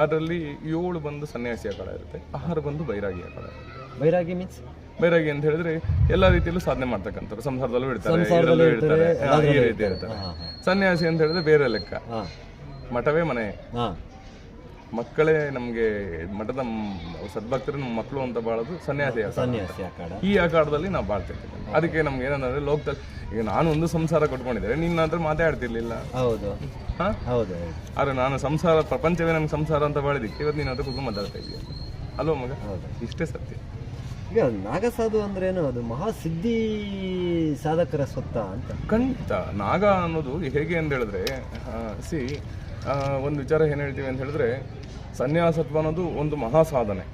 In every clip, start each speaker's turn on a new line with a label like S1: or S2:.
S1: ಅದರಲ್ಲಿ ಏಳು ಬಂದು ಸನ್ಯಾಸಿ ಕಳ ಇರುತ್ತೆ ಆರು ಬಂದು ಬೈರಾಗಿ ಕಳ.
S2: ಬೈರಾಗಿ ಮೀನ್ಸ್
S1: ಬೈರಾಗಿ ಅಂತ ಹೇಳಿದ್ರೆ ಎಲ್ಲಾ ರೀತಿಯಲ್ಲೂ ಸಾಧನೆ ಮಾಡ್ತಕ್ಕಂಥವ್ರು ಸಂಸಾರದಲ್ಲೂ
S2: ಇಡ್ತಾರೆ
S1: ಇದ್ರಲ್ಲೂ ಈ ರೀತಿ ಇರ್ತಾರೆ.
S2: ಹಾಂ
S1: ಸನ್ಯಾಸಿ ಅಂತ ಹೇಳಿದ್ರೆ ಬೇರೆ ಲೆಕ್ಕ. ಮಠವೇ ಮನೆ. ಮಕ್ಕಳೇ ನಮಗೆ ಮಠದ ಸದ್ಭಕ್ತರು ನಮ್ಮ ಮಕ್ಕಳು ಅಂತ ಬಾಳೋದು ಸನ್ಯಾಸಿ.
S2: ಸನ್ಯಾಸಿ ಅಖಾಡ
S1: ಈ ಅಖಾಡದಲ್ಲಿ ನಾವು ಬಾಳ್ತಿರ್ತೀವಿ. ಅದಕ್ಕೆ ನಮ್ಗೆ ಏನಂದ್ರೆ ಲೋಕದಲ್ಲಿ ಈಗ ನಾನು ಒಂದು ಸಂಸಾರ ಕೊಟ್ಕೊಂಡಿದ್ದೇನೆ ನಿನ್ನ ಹತ್ರ ಮಾತಾಡ್ತಿರ್ಲಿಲ್ಲ.
S2: ಹೌದು.
S1: ಹಾ?
S2: ಹೌದು
S1: ಆದ್ರೆ ನಾನು ಸಂಸಾರ ಪ್ರಪಂಚವೇ ನಮ್ಗೆ ಸಂಸಾರ ಅಂತ ಬಾಳಿದಿಕ್ಕೆ ಇವತ್ತು ನಿನ್ನ ಹತ್ರ ಕುಟುಂಬ ಮಾತಾಡ್ತಾ ಇದೀಯ. ಅಲ್ವಾ ಮಗ? ಇಷ್ಟೇ ಸತ್ಯ.
S2: ಈಗ ನಾಗಸಾಧು ಏನು? ಅದು ಮಹಾಸಿದ್ಧಿ ಸಾಧಕರ ಸ್ವತ್ತ ಅಂತ.
S1: ಖಂಡಿತ. ನಾಗ ಅನ್ನೋದು ಹೇಗೆ ಅಂತ ಹೇಳಿದ್ರೆ ಸಿ ಒಂದು ವಿಚಾರ ಏನು ಹೇಳ್ತೀವಿ ಅಂತ ಹೇಳಿದ್ರೆ ಸನ್ಯಾಸತ್ವ ಅನ್ನೋದು ಒಂದು ಮಹಾ ಸಾಧನೆ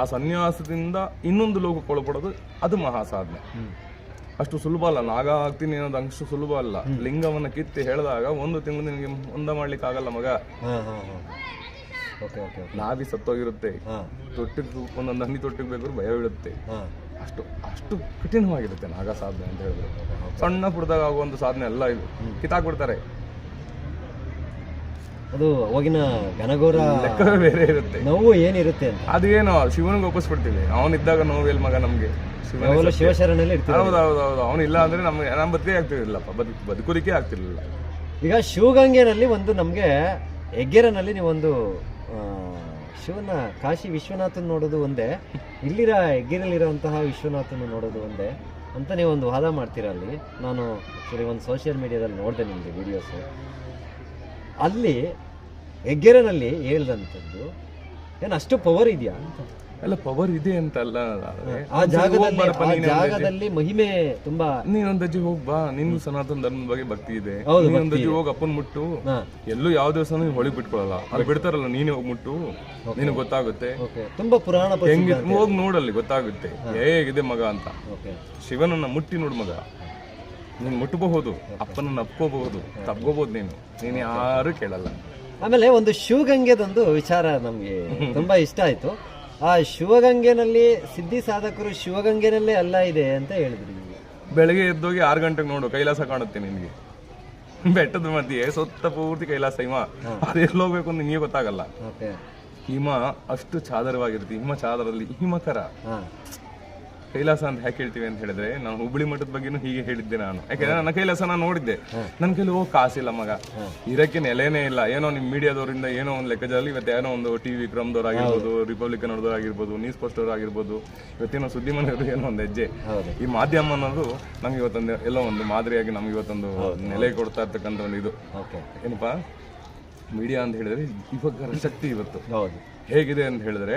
S1: ಆ ಸನ್ಯಾಸದಿಂದ ಇನ್ನೊಂದು ಲೋಕಕ್ಕೆ ಒಳಪಡೋದು ಅದು ಮಹಾ ಸಾಧನೆ ಅಷ್ಟು ಸುಲಭ ಅಲ್ಲ. ನಾಗ ಆಗ್ತೀನಿ ಅನ್ನೋದು ಅಷ್ಟು ಸುಲಭ ಅಲ್ಲ. ಲಿಂಗವನ್ನು ಕಿತ್ತಿ ಹೇಳಿದಾಗ ಒಂದು ತಿಂಗಳು ನಿನಗೆ ಮುಂದ ಮಾಡ್ಲಿಕ್ಕೆ ಆಗಲ್ಲ ಮಗ. ನಾಭಿ ಸತ್ತೋಗಿರುತ್ತೆ.
S2: ತೊಟ್ಟಿದ್ದು
S1: ತೊಟ್ಟಿಗೆ ಒಂದೊಂದು ಹನಿ ತೊಟ್ಟಿಗೆ ಬೇಕಾದ್ರೂ ಭಯ ಬೀಳುತ್ತೆ. ಅಷ್ಟು ಅಷ್ಟು ಕಠಿಣವಾಗಿರುತ್ತೆ ನಾಗ ಸಾಧನೆ ಅಂತ ಹೇಳಿದ್ರೆ. ಸಣ್ಣ ಪುಟ್ಟದಾಗ ಆಗುವಂಥ ಸಾಧನೆ ಅಲ್ಲ ಇದು. ಕಿತ್ತಾಕ್ಬಿಡ್ತಾರೆ.
S2: ಅದು ಅವಾಗಿನ ಘನಘೋರ
S1: ಲೆಕ್ಕವೇ ಬೇರೆ ಇರುತ್ತೆ.
S2: ನೋವು ಏನಿರುತ್ತೆ ಅಂತ.
S1: ಅದೇನು ಶಿವನಿಗೆ ಒಪ್ಪಿಸ್ಬಿಡ್ತೀವಿ. ಅವನಿದ್ದಾಗ ನೋವೆಲ್ ಮಗ ನಮ್ಗೆ? ಶಿವನೇ
S2: ಶಿವಶರಣಲ್ಲಿ ಇರ್ತೀವಿ.
S1: ಹೌದು ಹೌದು ಹೌದು ಇಲ್ಲ ಅಂದ್ರೆ ನಮ್ಗೆ ನಮ್ಮ ಬದುಕೇ ಆಗ್ತಿರ್ಲಿಲ್ಲಪ್ಪ. ಬದುಕು ಬದುಕೋದಕ್ಕೆ ಆಗ್ತಿರ್ಲಿಲ್ಲ.
S2: ಈಗ ಶಿವಗಂಗೆನಲ್ಲಿ ಒಂದು ನಮಗೆ ಹೆಗ್ಗೆರನಲ್ಲಿ ನೀವೊಂದು ಆ, ಶಿವನ ಕಾಶಿ ವಿಶ್ವನಾಥನ್ ನೋಡೋದು ಒಂದೇ ಇಲ್ಲಿರ ಹೆಗ್ಗೆರಲ್ಲಿರುವಂತಹ ವಿಶ್ವನಾಥನ ನೋಡೋದು ಒಂದೇ ಅಂತ ನೀವೊಂದು ವಾದ ಮಾಡ್ತೀರ ಅಲ್ಲಿ? ನಾನು ಆ್ಯಕ್ಚುಲಿ ಒಂದು ಸೋಷಿಯಲ್ ಮೀಡಿಯಾದಲ್ಲಿ ನೋಡಿದೆ ನಿಮಗೆ ವಿಡಿಯೋಸ್ ಅಲ್ಲಿ ಹೆಗ್ಗೆರನಲ್ಲಿ ಹೇಳ್ದಂಥದ್ದು ಏನು ಅಷ್ಟು ಪವರ್ ಇದೆಯಾ
S1: ಅಲ್ಲ ಪವರ್ ಇದೆ ಅಂತ ಅಲ್ಲ
S2: ಆ ಜಾಗದಲ್ಲಿ
S1: ಹೋಗ್ಬಾರಪ್ಪ
S2: ಆ
S1: ನೀನು ಒಂದ್ ಹೆಜ್ಜೆ.
S2: ಜಾಗದಲ್ಲಿ ಮಹಿಮೆ ತುಂಬಾ
S1: ನೀನೊಂದ್ ಅಜ್ಜಿ ಹೋಗ್ ಬಾ ನಿನ್ನ ಸನಾತನ ಧರ್ಮದ ಬಗ್ಗೆ ಭಕ್ತಿ ಇದೆ.
S2: ಹೌದು,
S1: ಅಜ್ಜಿ ಹೋಗಿ ಅಪ್ಪನ್ ಮುಟ್ಟು.
S2: ಹಾ.
S1: ಎಲ್ಲೂ ಯಾವ ದಿವಸನೂ ಹೊಳಿ ಬಿಟ್ಕೊಳಲ್ಲ. ಅಲ್ಲಿ ಬಿಡ್ತಾರಲ್ಲ ನೀನೇ ಹೋಗಿ ಮುಟ್ಟು. ನಿನಗ್ ಗೊತ್ತಾಗುತ್ತೆ.
S2: ಓಕೆ. ತುಂಬಾ ಪುರಾಣ
S1: ಹೆಂಗೆ ಹೋಗಿ ನೋಡಲ್ಲಿ ಗೊತ್ತಾಗುತ್ತೆ. ಹೇಗಿದೆ ಮಗ ಅಂತ.
S2: ಓಕೆ.
S1: ಶಿವನನ್ನ ಮುಟ್ಟಿ ನೋಡು ಮಗ. ನೀನ್ ಮುಟ್ಟಬಹುದು ಅಪ್ಪನನ್ನ ಅಪ್ಕೋಬಹುದು ತಪ್ಕೋಬಹುದು ನೀನು. ನೀನ್ ಯಾರು ಕೇಳಲ್ಲ.
S2: ಆಮೇಲೆ ಒಂದು ಶಿವಗಂಗೆದೊಂದು ವಿಚಾರ ನಮಗೆ ತುಂಬ ಇಷ್ಟ ಆಯಿತು. ಆ ಶಿವಗಂಗೆನಲ್ಲಿ ಸಿದ್ಧಿ ಸಾಧಕರು ಶಿವಗಂಗೆನಲ್ಲೇ ಅಲ್ಲ ಇದೆ ಅಂತ ಹೇಳಿದ್ರು
S1: ಬೆಳಗ್ಗೆ ಎದ್ದೋಗಿ ಆರು ಗಂಟೆಗೆ ನೋಡು ಕೈಲಾಸ ಕಾಣುತ್ತೆ ನಿನಗೆ. ಬೆಟ್ಟದ ಮಧ್ಯೆ ಸುತ್ತ ಪೂರ್ತಿ ಕೈಲಾಸ ಹಿಮ. ಅದೆಲ್ಲಿ ಹೋಗ್ಬೇಕು ಅಂತ ನಿಮಗೆ ಗೊತ್ತಾಗಲ್ಲ. ಹಿಮ ಅಷ್ಟು ಚಾದರವಾಗಿರುತ್ತೆ ಹಿಮ ಚಾದರಲ್ಲಿ ಹಿಮಕರ ಕೈಲಾಸ ಅಂತ ಯಾಕೆ ಹೇಳ್ತೀವಿ ಅಂತ ಹೇಳಿದ್ರೆ ನಾನು ಹುಬ್ಬಳ್ಳಿ ಮಠದ ಬಗ್ಗೆನೂ ಹೀಗೆ ಹೇಳಿದ್ದೆ ನಾನು. ಯಾಕಂದ್ರೆ ನನ್ನ ಕೈಲಾಸ ನಾನು ನೋಡಿದ್ದೆ ನನ್ನ ಕೈಲಿ ಹೋಗಿ ಕಾಸಿಲ್ಲ ಮಗ. ಇದಕ್ಕೆ ನೆಲೆನೇ ಇಲ್ಲ. ಏನೋ ನಿಮ್ ಮೀಡಿಯಾದವರಿಂದ ಏನೋ ಒಂದು ಲೆಕ್ಕದಲ್ಲಿ ಇವತ್ತು ಏನೋ ಒಂದು ಟಿ ವಿ ಕ್ರಮದವ್ರು ಆಗಿರ್ಬೋದು ರಿಪಬ್ಲಿಕನ್ ಅವ್ರದ್ದು ಆಗಿರ್ಬೋದು ನ್ಯೂಸ್ ಪೋಸ್ಟ್ ಅವ್ರು ಆಗಿರ್ಬೋದು ಇವತ್ತೇನೋ ಸುದ್ದಿ ಮನೆಯವರು ಏನೋ ಒಂದು ಹೆಜ್ಜೆ. ಈ ಮಾಧ್ಯಮ ಅನ್ನೋದು ನಮ್ಗೆ ಇವತ್ತೊಂದು ಎಲ್ಲೋ ಒಂದು ಮಾದರಿಯಾಗಿ ನಮ್ಗೆ ಇವತ್ತೊಂದು ನೆಲೆ ಕೊಡ್ತಾ ಇರ್ತಕ್ಕಂಥ ಒಂದು ಇದು. ಏನಪ್ಪಾ? ಮೀಡಿಯಾ ಅಂತ ಹೇಳಿದ್ರೆ ಯುವಕರ ಶಕ್ತಿ ಇವತ್ತು. ಹೇಗಿದೆ ಅಂತ ಹೇಳಿದ್ರೆ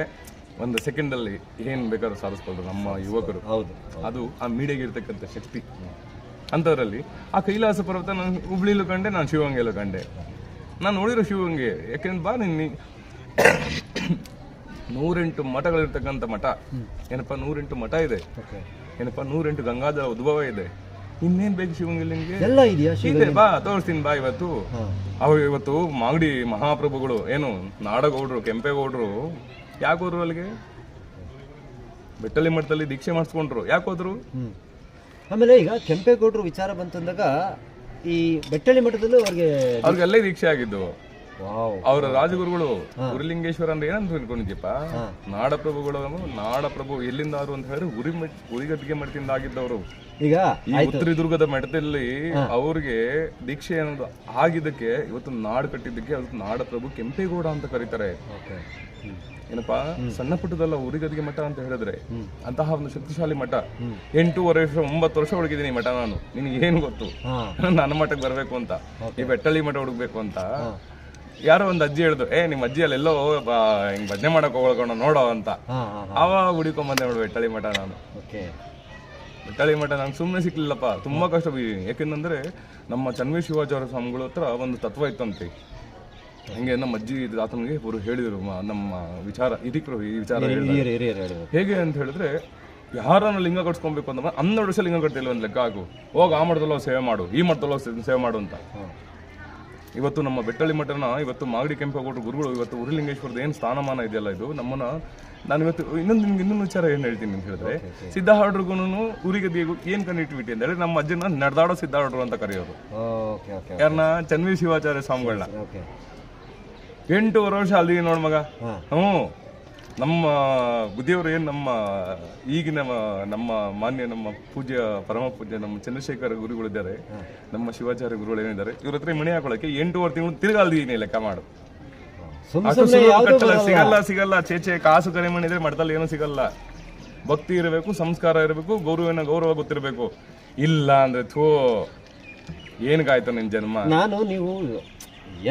S1: ಒಂದು ಸೆಕೆಂಡಲ್ಲಿ ಏನು ಬೇಕಾದ್ರೂ ಸಾಧಿಸ್ಬೋದು ನಮ್ಮ ಯುವಕರು.
S2: ಹೌದು.
S1: ಅದು ಆ ಮೀಡಿಯಾಗೆ ಇರ್ತಕ್ಕಂಥ ಶಕ್ತಿ. ಅಂಥದ್ರಲ್ಲಿ ಆ ಕೈಲಾಸ ಪರ್ವತ ನಾನು ಹುಬ್ಳಿಲೂ ಕಂಡೆ ನಾನು ಶಿವಗಂಗೆಯಲ್ಲೂ ಕಂಡೆ. ನಾನು ನೋಡಿರೋ ಶಿವಗಂಗೆ ಯಾಕೆಂದ್ರೆ ಬಾ ನಿನ್ನ ನೂರೆಂಟು ಮಠಗಳಿರ್ತಕ್ಕಂಥ ಮಠ. ಏನಪ್ಪ ನೂರೆಂಟು ಮಠ ಇದೆ. ಏನಪ್ಪ ನೂರೆಂಟು ಗಂಗಾಧರ ಉದ್ಭವ ಇದೆ. ಇನ್ನೇನ್ ಬೇಕು ಶಿವಗಂಗೆ ನಿಮಗೆ
S2: ಎಲ್ಲ ಇದೆಯಾ ಶಿವ
S1: ಇದೆ ಬಾ ತೋರಿಸ್ತೀನಿ ಬಾ ಇವತ್ತು. ಅವಾಗ ಇವತ್ತು ಮಾಗಡಿ ಮಹಾಪ್ರಭುಗಳು ಏನು ನಾಡಗೌಡ್ರು ಕೆಂಪೇಗೌಡರು ಯಾಕೆ ಹೋದ್ರು ಅಲ್ಲಿಗೆ? ಬೆಟ್ಟಲಿ ಮಠದಲ್ಲಿ ದೀಕ್ಷೆ ಮಾಡಿಸ್ಕೊಂಡ್ರು. ಯಾಕೆ ಹೋದ್ರು?
S2: ಆಮೇಲೆ ಈಗ ಕೆಂಪೇಗೌಡರು ವಿಚಾರ ಬಂತಂದಾಗ ಈ ಬೆಟ್ಟಳಿ ಮಠದಲ್ಲೂ ಅವ್ರಿಗೆ
S1: ಅವ್ರಿಗೆ ಅಲ್ಲೇ ದೀಕ್ಷೆ ಆಗಿದ್ದು. ಅವರ ರಾಜಗುರುಗಳು ಉರಿಲಿಂಗೇಶ್ವರ ಅಂದ್ರೆ ಏನಂತ ಹೇಳ್ಕೊಂಡಿದ್ದೀಪ ನಾಡಪ್ರಭುಗಳು ನಾಡಪ್ರಭು ಎಲ್ಲಿಂದಾರು ಅಂತ ಹೇಳಿ ಉರಿ ಉರಿಗದ್ಗೆ ಮಠದಿಂದ ಆಗಿದ್ದವರು.
S2: ಈಗ
S1: ಈ ಉತ್ತರದುರ್ಗದ ಮಠದಲ್ಲಿ ಅವ್ರಿಗೆ ದೀಕ್ಷೆ ಅನ್ನೋದು ಆಗಿದ್ದಕ್ಕೆ ಇವತ್ತು ನಾಡು ಕಟ್ಟಿದ್ದಕ್ಕೆ ಅದಕ್ಕೆ ನಾಡಪ್ರಭು ಕೆಂಪೇಗೌಡ ಅಂತ ಕರೀತಾರೆ. ಏನಪ್ಪಾ ಸಣ್ಣ ಪುಟ್ಟದಲ್ಲ ಉರಿಗದಿಗೆ ಮಠ ಅಂತ ಹೇಳಿದ್ರೆ ಅಂತಹ ಒಂದು ಶಕ್ತಿಶಾಲಿ ಮಠ. ಎಂಟೂವರೆ ವರ್ಷ ಒಂಬತ್ತು ವರ್ಷ ಹುಡುಗಿದ್ದೀನಿ ಮಠ ನಾನು. ನಿನಗೆ ಏನು ಗೊತ್ತು? ನನ್ನ ಮಠಕ್ಕೆ ಬರಬೇಕು ಅಂತ. ಈ ಬೆಟ್ಟಳ್ಳಿ ಮಠ ಹುಡುಕ್ಬೇಕು ಅಂತ. ಯಾರೋ ಒಂದು ಅಜ್ಜಿ ಹೇಳ್ದು ಏ ನಿಮ್ಮ ಅಜ್ಜಿ ಅಲ್ಲೆಲ್ಲೋ ಹಿಂಗ್ ಭಜನೆ ಮಾಡಕ್ ಹೋಗೋಣ ನೋಡೋ ಅಂತ.
S2: ಅವಾಗ ಹುಡುಕೊಂಡ್
S1: ಬಂದೆ ಹುಡುಕೊಂಬಂದೆ ನೋಡು ಬೆಟ್ಟಳ್ಳಿ ಮಠ ನಾನು. ಬೆಟ್ಟಳ್ಳಿ ಮಠ ನಂಗೆ ಸುಮ್ಮನೆ ಸಿಕ್ಲಿಲ್ಲಪ್ಪ. ತುಂಬಾ ಕಷ್ಟ ಬಿದ್ದೀನಿ. ಯಾಕೆಂದ್ರೆ ನಮ್ಮ ಚನ್ವಿ ಶಿವಾಚಾರ್ಯ ಸ್ವಾಮಿಗಳ ಹತ್ರ ಒಂದು ತತ್ವ ಇತ್ತಂತೆ. ಹಂಗೆ ನಮ್ಮ ಅಜ್ಜಿ ತಾತನಿಗೆ ಇವರು ಹೇಳಿದರು ನಮ್ಮ ವಿಚಾರ ಇದಕ್ಕೆ ಈ ವಿಚಾರ ಹೇಳಿದ್ರು. ಹೇಗೆ ಅಂತ ಹೇಳಿದ್ರೆ ಯಾರನ್ನ ಲಿಂಗ ಕಟ್ಸ್ಕೊಬೇಕು ಅಂತ ಹನ್ನೆರಡು ವರ್ಷ ಲಿಂಗ ಕಟ್ಟಿಲ್ಲ ಒಂದು ಲೆಕ್ಕ ಹಾಕು. ಹೋಗ ಆ ಮಠದಲ್ಲೋ ಸೇವೆ ಮಾಡು ಈ ಮಠದಲ್ಲೋ ಸೇ- ಸೇವೆ ಮಾಡು ಅಂತ. ಇವತ್ತು ನಮ್ಮ ಬೆಟ್ಟಳ್ಳಿ ಮಠನ ಇವತ್ತು ಮಾಗಡಿ ಕೆಂಪೇಗೌಡರು ಗುರುಗಳು ಇವತ್ತು ಉರುಲಿಂಗೇಶ್ವರದ ಏನು ಸ್ಥಾನಮಾನ ಇದೆಯಲ್ಲ ಇದು ನಮ್ಮನ್ನ ನಾನು ಇವತ್ತು ಇನ್ನೊಂದು ನಿಮ್ಗೆ ಇನ್ನೊಂದು ವಿಚಾರ ಏನು ಹೇಳ್ತೀನಿ ಅಂತ ಹೇಳಿದ್ರೆ ಸಿದ್ಧಾರ್ಡ್ರಿಗೂ ಊರಿಗದಿಗೂ ಏನು ಕನೆಕ್ಟಿವಿಟಿ ಅಂತ ಹೇಳಿ ನಮ್ಮ ಅಜ್ಜನ ನಡೆದಾಡೋ ಸಿದ್ಧಾರ್ಡ್ರು ಅಂತ ಕರೆಯೋರು
S2: ಓಕೆ ಓಕೆ
S1: ಯಾರನ್ನ ಚನ್ವಿ ಶಿವಾಚಾರ್ಯ ಸ್ವಾಮಿಗಳನ್ನ
S2: ಓಕೆ.
S1: ಎಂಟೂವರೆ ವರ್ಷ ಅಲ್ಲಿ ನೋಡ್ ಮಗ. ಹ್ಞೂ. ನಮ್ಮ ಬುದ್ಧಿಯವರು ಏನು ನಮ್ಮ ಈಗಿನ ನಮ್ಮ ಮಾನ್ಯ ನಮ್ಮ ಪೂಜ್ಯ ಪರಮ ಪೂಜ್ಯ ನಮ್ಮ ಚಂದ್ರಶೇಖರ ಗುರುಗಳಿದ್ದಾರೆ ನಮ್ಮ ಶಿವಾಚಾರ್ಯ ಗುರುಗಳು ಏನಿದ್ದಾರೆ ಇವ್ರ ಹತ್ರ ಮಣಿ ಹಾಕೊಳಕ್ಕೆ ಎಂಟೂವರೆ ತಿಂಗಳು ತಿರುಗಾಲ್ದೀನಿ ಲೆಕ್ಕ ಮಾಡು. ಸಿಗಲ್ಲ ಸಿಗಲ್ಲ ಚೇಚೆ ಕಾಸು ಕರೆ ಮಾಡಿದ್ರೆ ಮಠದಲ್ಲಿ ಏನೂ ಸಿಗಲ್ಲ. ಭಕ್ತಿ ಇರಬೇಕು ಸಂಸ್ಕಾರ ಇರಬೇಕು ಗೌರವನ ಗೌರವ ಗೊತ್ತಿರಬೇಕು. ಇಲ್ಲ ಅಂದ್ರೆ ಥೋ ಏನ್ಗಾಯ್ತು ನಿನ್ ಜನ್ಮ?
S2: ನಾನು ನೀವು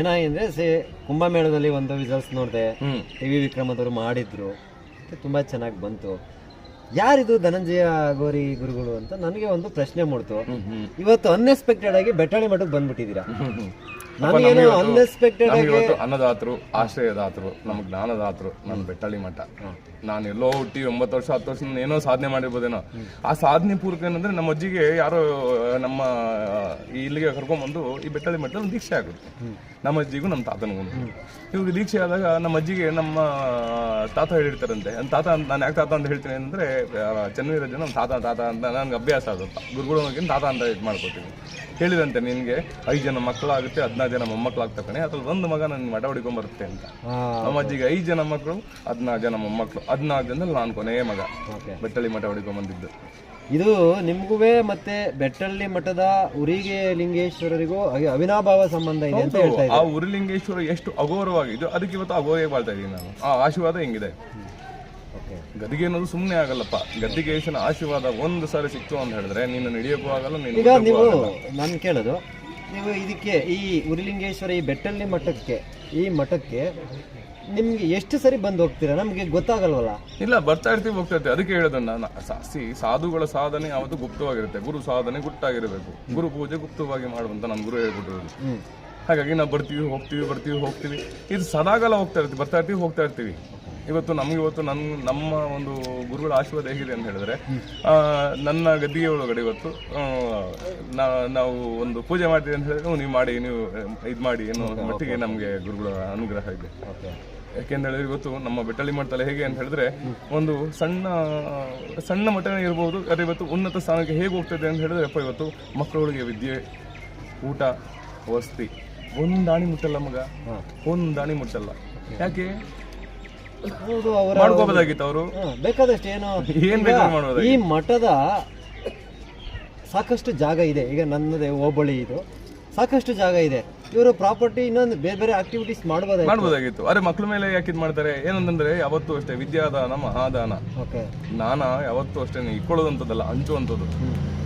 S2: ಏನಾಗಿದೆ ಸೇ ಕುಂಭಮೇಳದಲ್ಲಿ ಒಂದು ವಿಸಲ್ಸ್ ನೋಡಿದೆ ಟಿ ವಿ ವಿಕ್ರಮದವರು ಮಾಡಿದ್ರು. ಮತ್ತೆ ತುಂಬಾ ಚೆನ್ನಾಗಿ ಬಂತು. ಯಾರಿದು ಧನಂಜಯ ಗೋರಿ ಗುರುಗಳು ಅಂತ ನನಗೆ ಒಂದು ಪ್ರಶ್ನೆ ಮೂಡ್ತು. ಇವತ್ತು ಅನ್ಎಕ್ಸ್ಪೆಕ್ಟೆಡ್ ಆಗಿ ಬೆಟ್ಟಾಳಿ ಮಠಕ್ಕೆ ಬಂದ್ಬಿಟ್ಟಿದ್ದೀರಾ. ಅನ್ಎಕ್ಸ್ಪೆಕ್ಟೆಡ್
S1: ಇವತ್ತು ಅನ್ನದಾತರು ಆಶ್ರಯದಾತರು ನಮ್ಮ ಜ್ಞಾನದಾತರು ನನ್ನ ಬೆಟ್ಟಳ್ಳಿ ಮಠ. ನಾನು ಎಲ್ಲೋ ಹುಟ್ಟಿ ಒಂಬತ್ತು ವರ್ಷ ಹತ್ತು ವರ್ಷದಿಂದ ಏನೋ ಸಾಧನೆ ಮಾಡಿರ್ಬೋದೇನೋ. ಆ ಸಾಧನೆ ಪೂರ್ವಕ ಏನಂದ್ರೆ ನಮ್ಮ ಅಜ್ಜಿಗೆ ಯಾರು ನಮ್ಮ ಈ ಇಲ್ಲಿಗೆ ಕರ್ಕೊಂಡ್ಬಂದು ಈ ಬೆಟ್ಟಳ್ಳಿ ಮಠದಲ್ಲಿ ಒಂದು ದೀಕ್ಷೆ ಆಗುತ್ತೆ. ನಮ್ಮ ಅಜ್ಜಿಗೂ ನಮ್ಮ ತಾತನಿಗೂ. ಇವ್ರಿಗೆ ದೀಕ್ಷೆ ಆದಾಗ ನಮ್ಮ ಅಜ್ಜಿಗೆ ನಮ್ಮ ತಾತ ಹೇಳಿರ್ತಾರಂತೆ. ನನ್ನ ತಾತ ನಾನು ಯಾಕೆ ತಾತ ಅಂತ ಹೇಳ್ತೀನಿ ಅಂದ್ರೆ ಚನ್ನವೀರಜ್ಜ ನಮ್ಮ ತಾತ ತಾತ ಅಂತ ನನಗೆ ಅಭ್ಯಾಸ ಅದು. ಗುರುಗಳು ತಾತ ಅಂತ ಇದು ಮಾಡ್ಕೋತೀನಿ ಹೇಳಿದಂತೆ ನಿನಗೆ ಐದು ಜನ ಮಕ್ಕಳಾಗುತ್ತೆ ಹದಿನಾರು ಜನ ಮೊಮ್ಮಕ್ಕಳಾಗ್ತಾ ಕಣೆ ಅದ್ರಲ್ಲಿ ಒಂದು ಮಗ ನನ್ನ ಮಠ ಬರುತ್ತೆ ಅಂತ. ನಮ್ಮ ಅಜ್ಜಿಗೆ ಐದು ಜನ ಮಕ್ಕಳು ಹದಿನಾರು ಜನ ಮೊಮ್ಮಕ್ಕಳು ಹದಿನಾರು ಜನದಲ್ಲಿ ನಾನು ಕೊನೆಯ ಮಗ. ಬೆಟ್ಟಳ್ಳಿ ಮಠ ಹೊಡಿಕೊಂಬಂದಿದ್ದು
S2: ಇದು ನಿಮ್ಗೂ ಮತ್ತೆ ಬೆಟ್ಟಳ್ಳಿ ಮಠದ ಉರಿಗೆ ಲಿಂಗೇಶ್ವರರಿಗೂ ಅವಿನಾಭಾವ ಸಂಬಂಧ ಇದೆ ಅಂತ ಹೇಳ್ತಾ
S1: ಆ ಉರಿಲಿಂಗೇಶ್ವರ ಎಷ್ಟು ಅಗೌರವಾಗಿದ್ದು ಅದಕ್ಕೆ ಇವತ್ತು ಅಗೌರವ ಬಾಳ್ತಾ ಇದ್ದೀನಿ ನಾನು ಆ ಆಶೀರ್ವಾದ ಹೆಂಗಿದೆ?
S2: ಓಕೆ.
S1: ಗದಿಗೆ ಅನ್ನೋದು ಸುಮ್ಮನೆ ಆಗಲ್ಲಪ್ಪ. ಗದ್ದಿಗೇಶನ ಆಶೀರ್ವಾದ ಒಂದು ಸಾರಿ ಸಿಕ್ತು ಅಂತ ಹೇಳಿದ್ರೆ ನೀನು ನಡೆಯೋಕ್ಕೂ ಆಗಲ್ಲ
S2: ಈಗ ನೀವು. ನಾನು ಕೇಳೋದು ನೀವು ಇದಕ್ಕೆ ಈ ಉರಿಲಿಂಗೇಶ್ವರ ಈ ಬೆಟ್ಟಳ್ಳಿ ಮಠಕ್ಕೆ ಈ ಮಠಕ್ಕೆ ನಿಮ್ಗೆ ಎಷ್ಟು ಸರಿ ಬಂದು ಹೋಗ್ತೀರಾ? ನಮಗೆ ಗೊತ್ತಾಗಲ್ವಲ್ಲ?
S1: ಇಲ್ಲ ಬರ್ತಾ ಇರ್ತೀವಿ ಹೋಗ್ತಾ ಇರ್ತೀವಿ. ಅದಕ್ಕೆ ಹೇಳೋದು ನಾನು ಸಾಧುಗಳ ಸಾಧನೆ ಯಾವತ್ತು ಗುಪ್ತವಾಗಿರುತ್ತೆ. ಗುರು ಸಾಧನೆ ಗುಟ್ಟಾಗಿರಬೇಕು ಗುರು ಪೂಜೆ ಗುಪ್ತವಾಗಿ ಮಾಡುವಂತ ನಮ್ಮ ಗುರು
S2: ಹೇಳ್ಬಿಟ್ಟಿರೋದು
S1: ಹಾಗಾಗಿ ನಾವು ಬರ್ತೀವಿ ಹೋಗ್ತೀವಿ ಬರ್ತೀವಿ ಹೋಗ್ತೀವಿ. ಇದು ಸದಾಕಾಲ ಹೋಗ್ತಾ ಇರ್ತೀವಿ ಬರ್ತಾ ಇರ್ತೀವಿ ಹೋಗ್ತಾ ಇರ್ತೀವಿ. ಇವತ್ತು ನಮ್ಗೆ ಇವತ್ತು ನನ್ನ ನಮ್ಮ ಒಂದು ಗುರುಗಳ ಆಶೀರ್ವಾದ ಹೇಗಿದೆ ಅಂತ ಹೇಳಿದ್ರೆ ನನ್ನ ಗದ್ದಿಗೆ ಒಳಗಡೆ ಇವತ್ತು ನಾವು ಒಂದು ಪೂಜೆ ಮಾಡ್ತೀವಿ ಅಂತ ಹೇಳಿದ್ರೆ "ಹ್ಞೂ, ನೀವು ಮಾಡಿ ನೀವು ಇದು ಮಾಡಿ ಅನ್ನೋ ಮಟ್ಟಿಗೆ ನಮಗೆ ಗುರುಗಳ ಅನುಗ್ರಹ ಇದೆ.
S2: ಓಕೆ.
S1: ಯಾಕೆಂತ ಹೇಳಿದ್ರೆ ಇವತ್ತು ನಮ್ಮ ಬೆಟ್ಟಳ್ಳಿ ಮಠದಲ್ಲಿ ಹೇಗೆ ಅಂತ ಹೇಳಿದ್ರೆ ಒಂದು ಸಣ್ಣ ಸಣ್ಣ ಮಟ್ಟನೇ ಇರ್ಬೋದು ಅದೇ ಇವತ್ತು ಉನ್ನತ ಸ್ಥಾನಕ್ಕೆ ಹೇಗೆ ಹೋಗ್ತದೆ ಅಂತ ಹೇಳಿದ್ರೆ ಅಪ್ಪ ಇವತ್ತು ಮಕ್ಕಳುಗಳಿಗೆ ವಿದ್ಯೆ ಊಟ ವಸತಿ ಒಂದು ದಾಣಿ ಮುಟ್ಟಲ್ಲ ಮಗ. ಒಂದು ದಾಣಿ ಮುಟ್ಟಲ್ಲ. ಯಾಕೆ? ಮಾಡ್ಕೋಬೋದಾಗಿತ್ತು ಅವರು.
S2: ಬೇಕಾದಷ್ಟು ಏನು
S1: ಏನ್
S2: ಮಾಡೋದು
S1: ಬೇಕಾದ್ರೂ
S2: ಈ ಮಠದ ಸಾಕಷ್ಟು ಜಾಗ ಇದೆ. ಈಗ ನನ್ನದೇ ಹೋಬಳಿ ಇದು. ಸಾಕಷ್ಟು ಜಾಗ ಇದೆ. ಇವರು ಪ್ರಾಪರ್ಟಿ ಇನ್ನೊಂದು ಬೇರೆ ಬೇರೆ ಆಕ್ಟಿವಿಟೀಸ್ ಮಾಡಬಹುದು
S1: ಮಾಡ್ಬೋದಾಗಿತ್ತು. ಅರೆ ಮಕ್ಳ ಮೇಲೆ ಯಾಕೆ ಇದು ಮಾಡ್ತಾರೆ? ಏನಂತಂದ್ರೆ ಯಾವತ್ತೂ ಅಷ್ಟೇ ವಿದ್ಯಾದಾನ ಮಹಾದಾನ. ಜ್ಞಾನ ಯಾವತ್ತೂ ಅಷ್ಟೇ ಇಟ್ಕೊಳ್ಳೋದಂಥದ್ದಲ್ಲ ಹಂಚುವಂಥದ್ದು.